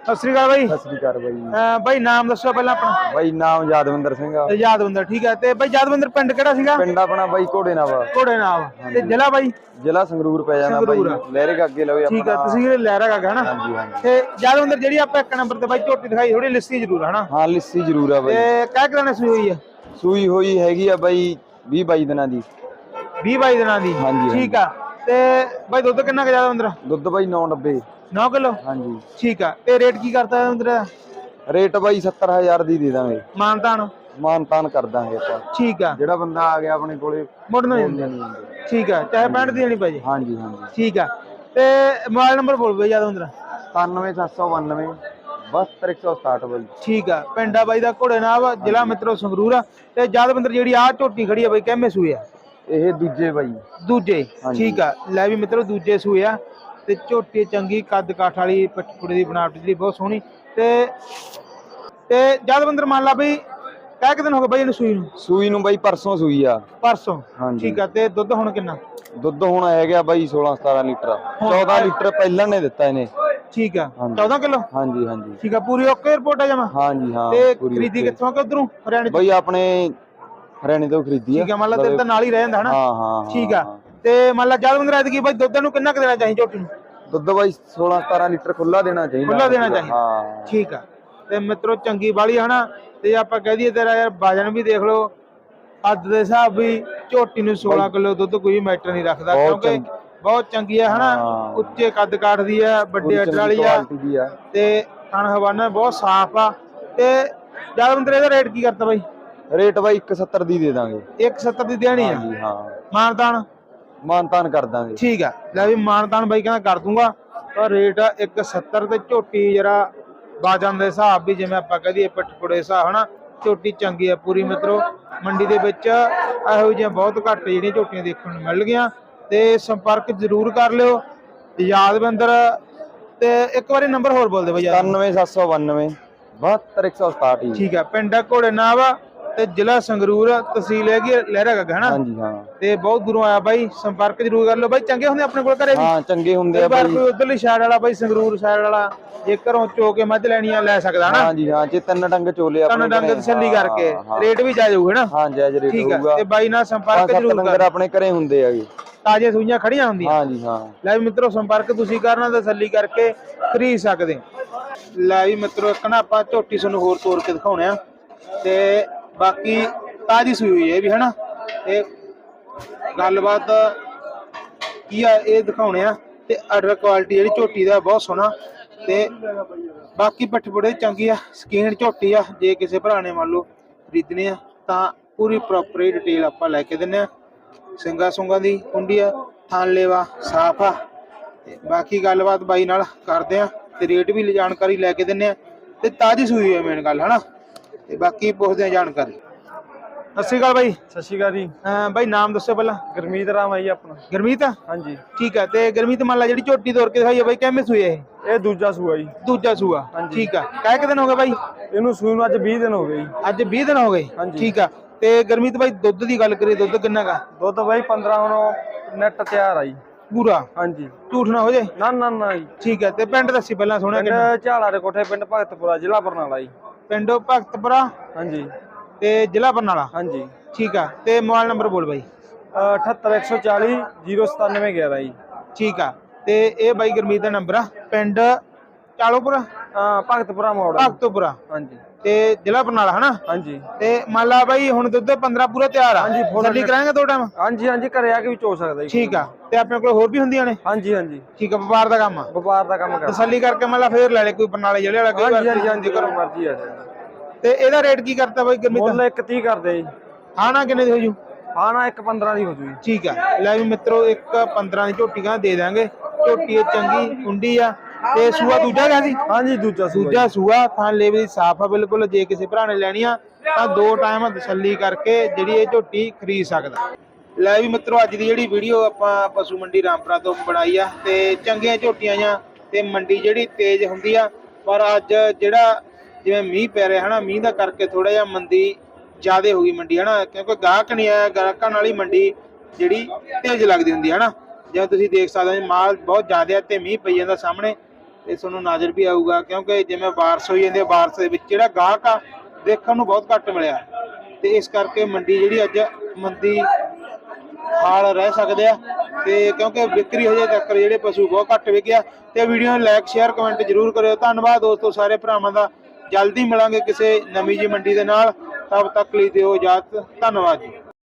A: ਸਤਿ ਸ੍ਰੀ ਅਕਾਲ ਬਾਈ।
C: ਸਤਿ ਸ੍ਰੀ ਅਕਾਲ ਬਾਈ।
A: ਅਹ ਬਾਈ ਨਾਮ ਦੱਸੋ ਪਹਿਲਾਂ ਆਪਣਾ।
C: ਬਾਈ ਨਾਮ ਯਾਦਵਿੰਦਰ ਸਿੰਘ ਆ।
A: ਯਾਦਵੰਦਰ ਠੀਕ ਹੈ ਤੇ ਬਾਈ ਯਾਦਵੰਦਰ ਪਿੰਡ ਕਿਹੜਾ ਸੀਗਾ?
C: ਪਿੰਡ ਆਪਣਾ ਬਾਈ ਘੋੜੇ ਨਾਵਾ
A: ਘੋੜੇ ਨਾਮ ਤੇ ਜ਼ਿਲ੍ਹਾ ਬਾਈ?
C: ਜ਼ਿਲ੍ਹਾ ਸੰਗਰੂਰ ਪੈ ਜਾਂਦਾ ਬਾਈ।
A: ਸੰਗਰੂਰ ਆ।
C: ਲਹਿਰੇ ਕੇ ਅੱਗੇ ਲਵੇ
A: ਠੀਕ ਹੈ
C: ਆਪਣਾ।
A: ਤੁਸੀਂ ਲਹਿਰਾ ਕਾ ਹਨਾ?
C: ਹਾਂਜੀ ਹਾਂਜੀ।
A: ਤੇ ਯਾਦਵੰਦਰ ਜਿਹੜੀ ਆਪਾਂ ਇੱਕ ਨੰਬਰ ਤੇ ਬਾਈ ਝੋਟੀ ਦਿਖਾਈ ਥੋੜੀ ਲਿੱਸੀ ਜ਼ਰੂਰ ਹਨਾ?
C: ਹਾਂ ਲਿੱਸੀ ਜ਼ਰੂਰ ਆ ਬਾਈ।
A: ਤੇ ਕਹਿ ਕਰਾਣੇ ਸੂਈ ਹੋਈ ਆ?
C: ਸੂਈ ਹੋਈ ਹੈਗੀ ਆ ਬਾਈ 20 22 ਦਿਨਾਂ ਦੀ।
A: 20 22 ਦਿਨਾਂ ਦੀ।
C: ਹਾਂਜੀ,
A: ਠੀਕ ਆ। ਤੇ ਬਾਈ ਦੁੱਧ ਕਿੰਨਾ ਕੁ ਯਾਦਵੰਦਰ
C: ਦੁੱਧ ਬਾਈ 990
A: 9 ਕਿਲੋ?
C: ਹਾਂਜੀ।
A: ਠੀਕ ਆ। ਤੇ ਰੇਟ ਕੀ ਕਰਤਾ ਦਾ
C: ਰੇਟ ਬਾਈ 70000 ਦੀ ਦੇ ਦਾਂਗੇ।
A: ਮਾਨਤਾਨ
C: ਮਾਨ ਤਾਨ ਕਰ ਦਾਂਗੇ ਆਪਾਂ।
A: ਠੀਕ ਆ।
C: ਜਿਹੜਾ ਬੰਦਾ ਆ ਗਿਆ ਆਪਣੇ ਕੋਲੇ
A: ਮੁੜਨ ਨਹੀਂ।
C: ਨਹੀਂ ਹੁੰਦੇ।
A: ਠੀਕ ਆ। ਚਾਹੇ 65 ਦੀ ਦੇਣੀ ਪੈ ਜੇ।
C: ਹਾਂਜੀ ਹਾਂਜੀ।
A: ਠੀਕ ਆ। ਤੇ ਮੋਬਾਈਲ ਨੰਬਰ ਬੋਲ ਬਈ ਯਾਦਵੰਦਰ
C: 97792 72160 ਬਾਈ।
A: ਠੀਕ ਆ। ਪਿੰਡਾ ਬਾਈ ਦਾ ਘੋੜੇ ਨਾਲ ਵਾ, ਜ਼ਿਲ੍ਹਾ ਮਿੱਤਰੋ ਸੰਗਰੂਰ ਆ। ਤੇ ਯਾਦਵੰਦਰ ਜਿਹੜੀ ਆ ਝੋਟੀ ਖੜੀ ਆ ਬਈ ਕਹਿਮੇ ਸੂਏ ਆ?
C: ਇਹ ਦੂਜੇ ਬਾਈ।
A: ਦੂਜੇ। ਠੀਕ ਆ। ਲੈ ਵੀ ਮਿੱਤਰੋ ਦੂਜੇ ਸੂਏ ਆ। ਤੇ ਝੋਟੀ ਚੰਗੀ ਕੱਦ ਕਾਠ ਵਾਲੀ ਪਟਕੁੜੇ ਦੀ ਬਣਾਵਟ ਜਿਹੜੀ ਬਹੁਤ ਸੋਹਣੀ। ਤੇ ਤੇ ਜਦ ਬੰਦਰ ਮੰਨ ਲਾ ਬਈ ਕਹਿ ਕਿ ਦਿਨ ਹੋ ਗਏ ਬਈ ਇਹਨੂੰ ਸੂਈ ਨੂੰ?
C: ਸੂਈ ਨੂੰ ਬਾਈ ਪਰਸੋਂ ਸੂਈ ਆ।
A: ਪਰਸੋਂ?
C: ਹਾਂਜੀ।
A: ਠੀਕ ਆ ਤੇ ਦੁੱਧ ਹੁਣ ਕਿੰਨਾ?
C: ਦੁੱਧ ਹੁਣ ਹੈਗਾ ਬਾਈ 16 17 ਲੀਟਰ। 14 ਲੀਟਰ ਪਹਿਲਾਂ ਨੇ ਦਿੱਤਾ ਇਹਨੇ।
A: ਠੀਕ ਆ।
C: ਹਾਂਜੀ।
A: 14 ਕਿਲੋ?
C: ਹਾਂਜੀ ਹਾਂਜੀ।
A: ਠੀਕ ਆ ਪੂਰੀ ਓਕੇ ਰਿਪੋਰਟ ਆ ਜਮਾ?
C: ਹਾਂਜੀ ਹਾਂ
A: ਤੇ
C: ਪੂਰੀ
A: ਖਰੀਦੀ
C: okay।
A: ਕਿੱਥੋਂ ਕਿ ਉਧਰੋਂ ਹਰਿਆਣੇ ਤੋਂ?
C: ਬਾਈ ਆਪਣੇ ਹਰਿਆਣੇ ਤੋਂ ਖਰੀਦੀ ਆ।
A: ਠੀਕ ਆ ਮੰਨ ਲਾ ਤੇਰੇ ਤਾਂ ਨਾਲ ਹੀ ਰਹਿ ਜਾਂਦਾ ਹਨਾ?
C: ਹਾਂ ਹਾਂ
A: ਠੀਕ ਆ। ਤੇ ਮੰਨ ਲਾ ਜਦ ਬੰਦਰ ਐਤਕੀ ਬਈ ਦੁੱਧ ਨੂੰ ਕਿੰਨਾ ਕੁ ਦੇਣਾ ਚਾਹੀਦਾ ਝੋਟੀ ਨੂੰ?
C: ਦੁੱਧ ਬਾਈ 16 17 ਲੀਟਰ ਖੁੱਲਾ ਦੇਣਾ ਚਾਹੀਦਾ
A: ਖੁੱਲਾ ਦੇਣਾ ਚਾਹੀਦਾ।
C: ਹਾਂ।
A: ਠੀਕ ਆ। ਤੇ ਮਿੱਤਰੋ ਚੰਗੀ ਵਾਲੀ ਹਨਾ ਤੇ ਆਪਾਂ ਕਹਿ ਦਈਏ ਤੇਰਾ ਯਾਰ ਵਜਨ ਵੀ ਦੇਖ ਲਓ। ਹੱਦ ਦੇ ਹਿਸਾਬ ਵੀ ਝੋਟੀ ਨੂੰ 16 ਕਿਲੋ ਦੁੱਧ ਕੋਈ ਮੈਟਰ ਨਹੀਂ ਰੱਖਦਾ ਕਿਉਂਕਿ। ਬਹੁਤ ਚੰਗੀ ਆ ਹਨਾ?
C: ਹਾਂ।
A: ਉੱਚੇ ਕੱਦ ਕਾਠ ਦੀ ਵੱਡੇ ਅੱਡ ਵਾਲੀ ਆ। ਤੇ ਥਣ ਹਵਾਨਾ ਬਹੁਤ ਸਾਫ਼ ਆ। ਤੇ ਜਦ ਬੰਦਰ ਇਹਦਾ ਰੇਟ ਕੀ ਕਰਤਾ ਬਾਈ?
C: ਰੇਟ ਬਾਈ 170 ਦੀ ਦੇ ਦਾਂਗੇ।
A: 170 ਦੀ ਦੇਣੀ ਆ।
C: ਹਾਂ।
A: ਮਾਨਤਾਨ?
C: ਮਾਨਤਾਨ ਕਰ ਦਾਂਗੇ।
A: ਠੀਕ ਆ। ਲੈ ਵੀ ਮਾਨਤਾਨ ਬਾਈ ਕਹਿੰਦਾ ਕਰ ਦੂੰਗਾ ਤਾਂ ਰੇਟ ਆ 170 ਤੇ ਝੋਟੀ ਜਰਾ ਬਾਜਾਂ ਦੇ ਹਿਸਾਬ ਵੀ ਜਿਵੇਂ ਆਪਾਂ ਕਹਦੀਏ ਪਟਕੁੜੇ ਹਿਸਾਬ ਹਨਾ? ਝੋਟੀ ਚੰਗੀ ਆ ਪੂਰੀ ਮਿੱਤਰੋ। ਮੰਡੀ ਦੇ ਵਿੱਚ ਇਹੋ ਜਿਹੀਆਂ ਬਹੁਤ ਘੱਟ ਜਿਹੜੀਆਂ ਝੋਟੀਆਂ ਦੇਖਣ ਨੂੰ ਮਿਲ ਗਈਆਂ। ਤੇ ਸੰਪਰਕ ਜ਼ਰੂਰ ਕਰ ਲਿਓ। ਯਾਦਵਿੰਦਰ ਤੇ ਇੱਕ ਵਾਰੀ ਨੰਬਰ ਹੋਰ ਬੋਲ ਦੇ ਬਈ ਯਾਰ।
C: 97792 72167 ਜੀ।
A: ਠੀਕ ਆ। ਪਿੰਡ ਘੋੜੇ ਨਾਵਾ। ਤੇ ਜ਼ਿਲ੍ਹਾ ਸੰਗਰੂਰ ਤਹਿਸੀਲ ਹੈਗੀ ਲਹਿਰਾ ਗੱਗਾ ਹਨਾ?
C: ਹਾਂਜੀ ਹਾਂ।
A: ਤੇ ਬਹੁਤ ਦੂਰੋਂ ਆਇਆ ਬਾਈ ਸੰਪਰਕ ਜ਼ਰੂਰ ਕਰ ਲਓ। ਬਾਈ ਚੰਗੇ ਹੁੰਦੇ ਆਪਣੇ ਕੋਲ ਘਰੇ ਵੀ?
C: ਹਾਂ ਚੰਗੇ ਹੁੰਦੇ ਆ ਬਾਈ।
A: ਕੋਈ ਉਧਰਲੀ ਸਾਈਡ ਵਾਲਾ ਬਾਈ ਸੰਗਰੂਰ ਸਾਈਡ ਵਾਲਾ ਜੇ ਘਰੋਂ ਚੋ ਕੇ ਮੱਝ ਲੈਣੀ ਆ ਲੈ ਸਕਦਾ ਹਨਾ?
C: ਹਾਂਜੀ ਹਾਂ ਜੇ ਤਿੰਨ ਡੰਗ ਚੋਲੇ
A: ਤੁਹਾਨੂੰ ਡੰਗ
C: ਘਰੇ,
A: ਤਸੱਲੀ ਕਰਕੇ। ਰੇਟ ਵੀ ਜਾਇਜ਼ ਹੋਊ ਹਨਾ?
C: ਹਾਂ ਜਾਇਜ਼ ਰੇਟ ਹੋਊਗਾ।
A: ਤੇ ਬਾਈ ਨਾਲ ਸੰਪਰਕ ਜ਼ਰੂਰ ਕਰ
C: ਆਪਣੇ ਘਰੇ ਹੁੰਦੇ ਆਗੇ
A: ਤਾਜ਼ੇ ਸੂਈਆਂ ਖੜੀਆਂ ਹੁੰਦੀਆਂ।
C: ਹਾਂਜੀ ਹਾਂ।
A: ਲੈ ਵੀ ਮਿੱਤਰੋ ਸੰਪਰਕ ਤੁਸੀਂ ਕਰਨਾ ਤਸੱਲੀ ਕਰਕੇ ਖਰੀਦ ਸਕਦੇ। ਲੈ ਵੀ ਮਿੱਤਰੋ ਇੱਕ ਨਾ ਆਪਾਂ ਝੋਟੀ ਤੁਹਾਨੂੰ ਹੋਰ ਤੋੜ ਕੇ ਦਿਖਾਉਣੇ ਆ। ਤੇ ਬਾਕੀ ਤਾਜ਼ੀ ਸੂਈ ਹੋਈ ਹੈ ਇਹ ਵੀ, ਹਨਾ? ਇਹ ਗੱਲਬਾਤ ਕੀ ਆ, ਇਹ ਦਿਖਾਉਣੇ ਆ। ਤੇ ਆਰਡਰ ਕੁਆਲਿਟੀ ਜਿਹੜੀ ਝੋਟੀ ਦਾ ਬਹੁਤ ਸੋਹਣਾ। ਤੇ ਬਾਕੀ ਪੱਠਪੜੇ ਚੰਗੀ ਆ, ਸਕੀਨ ਝੋਟੀ ਆ, ਜੇ ਕਿਸੇ ਭਰਾ ਨੇ ਮੰਨ ਲਓ ਖਰੀਦਣੀ ਆ, ਤਾਂ ਪੂਰੀ ਪ੍ਰੋਪਰ ਡਿਟੇਲ ਆਪਾਂ ਲੈ ਕੇ ਦਿੰਨੇ ਆ। ਸਿੰਗਾ ਸੁੰਗਾ ਦੀ ਕੁੰਡੀ ਆ, ਥਾਂ ਲੇਵਾ ਸਾਫ਼ ਆ। ਤੇ ਬਾਕੀ ਗੱਲਬਾਤ ਬਾਈ ਨਾਲ ਕਰਦੇ ਆ, ਤੇ ਰੇਟ ਵੀ ਜਾਣਕਾਰੀ ਲੈ ਕੇ ਦਿੰਨੇ ਆ। ਤੇ ਤਾਜ਼ੀ ਸੂਈ ਹੈ ਮੇਨ ਗੱਲ, ਹਨਾ? ਤੇ ਬਾਕੀ ਪੁੱਛਦੇ ਆ ਜਾਣਕਾਰੀ। ਸਤਿ ਸ਼੍ਰੀ ਅਕਾਲ ਬਾਈ।
D: ਸਤਿ ਸ਼੍ਰੀ ਅਕਾਲ ਜੀ।
A: ਅਹ ਬਾਈ ਨਾਮ ਦੱਸੋ ਪਹਿਲਾਂ।
D: ਗਰਮੀਤ ਰਾਮ ਆਈ ਆਪਣਾ।
A: ਗਰਮੀਤ? ਆ
D: ਹਾਂਜੀ।
A: ਠੀਕ ਆ ਤੇ ਗਰਮੀਤ ਮੰਨ ਲਾ ਜਿਹੜੀ ਝੋਟੀ ਤੋਰ ਕੇ ਦਿਖਾਈ ਆ ਬਾਈ ਕਿਵੇਂ ਸੂਈ ਇਹ?
D: ਇਹ ਦੂਜਾ ਸੂਆ ਜੀ।
A: ਦੂਜਾ ਸੂਆ। ਠੀਕ ਆ। ਕਾਹ ਕਿ ਦਿਨ ਹੋ ਗਏ ਬਾਈ?
D: ਇਹਨੂੰ ਸੂਈ ਨੂੰ ਅੱਜ 20 ਦਿਨ ਹੋ ਗਏ ਜੀ।
A: ਅੱਜ 20 ਦਿਨ ਹੋ ਗਏ।
D: ਹਾਂਜੀ।
A: ਠੀਕ ਆ। ਤੇ ਗਰਮੀਤ ਬਾਈ ਦੁੱਧ ਦੀ ਗੱਲ ਕਰੀਏ ਦੁੱਧ ਕਿੰਨਾ ਕਾ
D: ਦੁੱਧ ਬਾਈ 15 ਹੁਣ ਨੈਟ ਤਿਆਰ ਆ ਜੀ।
A: ਪੂਰਾ?
D: ਹਾਂਜੀ।
A: ਝੂਠ ਨਾ ਹੋ ਜੇ
D: ਨਾ ਨਾ ਨਾ ਜੀ।
A: ਠੀਕ ਹੈ ਤੇ ਪਿੰਡ ਦੱਸੀ ਪਹਿਲਾਂ ਸੋਹਣਾ ਕਿੰਨਾ?
D: ਝਾਲਾ ਦੇ ਕੋਠੇ ਪਿੰਡ ਭਗਤਪੁਰਾ ਜ਼ਿਲ੍ਹਾ ਬਰਨਾਲਾ ਜੀ।
A: ਪਿੰਡ ਭਗਤਪੁਰਾ
D: ਹਾਂਜੀ।
A: ਤੇ ਜ਼ਿਲ੍ਹਾ ਬਰਨਾਲਾ।
D: ਹਾਂਜੀ।
A: ਠੀਕ ਆ ਤੇ ਮੋਬਾਈਲ ਨੰਬਰ ਬੋਲ ਬਾਈ।
D: 78140 09711 ਜੀ।
A: ਠੀਕ ਆ ਤੇ ਇਹ ਬਾਈ ਗਰਮੀਤ ਦਾ ਨੰਬਰ ਆ ਪਿੰਡ ਚਾਲੋਪੁਰਾ?
D: ਹਾਂ ਭਗਤਪੁਰਾ ਮੋੜ।
A: ਭਗਤਪੁਰਾ।
D: ਹਾਂਜੀ।
A: ਤੇ ਜ਼ਿਲ੍ਹਾ ਬਰਨਾਲਾ ਹਨਾ?
D: ਹਾਂਜੀ।
A: ਤੇ ਮੰਨ ਲਾ ਬਾਈ ਹੁਣ ਦੁੱਧ 15 ਪੂਰਾ ਤਿਆਰ ਆ।
D: ਹਾਂਜੀ, full
A: ਤਸੱਲੀ ਕਰਾਂਗੇ ਦੋ ਟਾਈਮ?
D: ਹਾਂਜੀ ਹਾਂਜੀ ਘਰੇ ਆ ਕੇ ਵੀ ਚੋ ਸਕਦਾ ਜੀ।
A: ਠੀਕ ਆ। ਤੇ ਆਪਣੇ ਕੋਲ ਹੋਰ ਵੀ ਹੁੰਦੀਆਂ ਨੇ?
D: ਹਾਂਜੀ ਹਾਂਜੀ।
A: ਠੀਕ ਆ ਵਪਾਰ ਦਾ ਕੰਮ ਆ?
D: ਵਪਾਰ ਦਾ ਕੰਮ ਕਰਦਾ
A: ਤਸੱਲੀ ਕਰਕੇ ਮੰਨ ਲਾ ਫੇਰ ਲੈ ਲੈ ਕੋਈ ਬਰਨਾਲੇ ਜਿਹੜੇ ਵਾਲਾ ਕਈ
D: ਹਾਂਜੀ ਹਾਂਜੀ ਹਾਂਜੀ ਕਰੋ ਮਰਜ਼ੀ ਆ ਜੀ।
A: ਤੇ ਇਹਦਾ ਰੇਟ ਕੀ ਕਰਤਾ ਬਾਈ ਗਰਮੀਤ
D: ਮੁੱਲ 130 ਕਰਦੇ ਜੀ।
A: ਹਾਂ ਨਾ ਕਿੰਨੇ ਦੀ ਹੋ ਜੂ?
D: ਹਾਂ ਨਾ 115 ਦੀ ਹੋ ਜੂ ਜੀ।
A: ਠੀਕ ਆ। ਲੈ ਵੀ ਮਿੱਤਰੋ ਇੱਕ 15 ਦੀ ਝੋਟੀ ਕਹਿੰਦਾ ਦੇ ਦਾਂਗੇ ਝੋਟੀ ਇਹ ਚੰਗੀ ਕੁੰਡੀ ਆ। ਤੇ ਸੂਆ ਦੂਜਾ ਗਿਆ ਸੀ?
D: ਹਾਂਜੀ ਦੂਜਾ ਸੂਆ।
A: ਦੂਜਾ ਸੂਆ ਥਾਂ ਲੇਵੇ ਦੀ ਸਾਫ਼ ਆ ਬਿਲਕੁਲ ਜੇ ਕਿਸੇ ਭਰਾ ਨੇ ਲੈਣੀ ਆ ਤਾਂ ਦੋ ਟਾਈਮ ਤਸੱਲੀ ਕਰਕੇ ਜਿਹੜੀ ਇਹ ਝੋਟੀ ਖਰੀਦ ਸਕਦਾ। ਲੈ ਵੀ ਮਿੱਤਰੋ ਅੱਜ ਦੀ ਜਿਹੜੀ ਵੀਡੀਓ ਆਪਾਂ ਪਸ਼ੂ ਮੰਡੀ ਰਾਮਪੁਰਾ ਤੋਂ ਬਣਾਈ ਆ ਤੇ ਚੰਗੀਆਂ ਝੋਟੀਆਂ ਆ ਤੇ ਮੰਡੀ ਜਿਹੜੀ ਤੇਜ਼ ਹੁੰਦੀ ਆ ਪਰ ਅੱਜ ਜਿਹੜਾ ਜਿਵੇਂ ਮੀਂਹ ਪੈ ਰਿਹਾ ਹਨਾ ਮੀਂਹ ਦਾ ਕਰਕੇ ਥੋੜਾ ਜਿਹਾ ਮੰਦੀ ਜ਼ਿਆਦੇ ਹੋ ਗਈ ਮੰਡੀ ਹਨਾ ਕਿਉਂਕਿ ਗਾਹਕ ਨਹੀਂ ਆਇਆ ਗਾਹਕਾਂ ਨਾਲ ਹੀ ਮੰਡੀ ਜਿਹੜੀ ਤੇਜ਼ ਲੱਗਦੀ ਹੁੰਦੀ ਹੈ ਹਨਾ। ਜਿਵੇਂ ਤੁਸੀਂ ਦੇਖ ਸਕਦੇ ਹੋ ਮਾਲ ਬਹੁਤ ਜ਼ਿਆਦਾ ਤੇ ਮੀਂਹ ਪਈ ਜਾਂਦਾ ਸਾਹਮਣੇ ਤੇ ਤੁਹਾਨੂੰ ਨਜ਼ਰ ਵੀ ਆਊਗਾ, ਕਿਉਂਕਿ ਜਿਵੇਂ ਬਾਰਿਸ਼ ਹੋਈ ਜਾਂਦੀ ਹੈ, ਬਾਰਿਸ਼ ਦੇ ਵਿੱਚ ਜਿਹੜਾ ਗਾਹਕ ਆ, ਦੇਖਣ ਨੂੰ ਬਹੁਤ ਘੱਟ ਮਿਲਿਆ। ਤੇ ਇਸ ਕਰਕੇ ਮੰਡੀ ਜਿਹੜੀ ਅੱਜ ਮੰਦੀ ਹਾਲ ਰਹਿ ਸਕਦੇ ਆ, ਤੇ ਕਿਉਂਕਿ ਵਿਕਰੀ ਹਜੇ ਤੱਕ ਜਿਹੜੇ ਪਸ਼ੂ ਬਹੁਤ ਘੱਟ ਵਿਕਿਆ। ਤੇ ਵੀਡੀਓ ਨੂੰ ਲਾਈਕ ਸ਼ੇਅਰ ਕਮੈਂਟ ਜਰੂਰ ਕਰਿਓ। ਧੰਨਵਾਦ ਦੋਸਤੋ, ਸਾਰੇ ਭਰਾਵਾਂ ਦਾ। ਜਲਦੀ ਮਿਲਾਂਗੇ ਕਿਸੇ ਨਵੀਂ ਜੀ ਮੰਡੀ ਦੇ ਨਾਲ। ਤਬ ਤੱਕ ਲਈ ਦਿਓ ਇਜਾਜ਼ਤ। ਧੰਨਵਾਦ ਜੀ।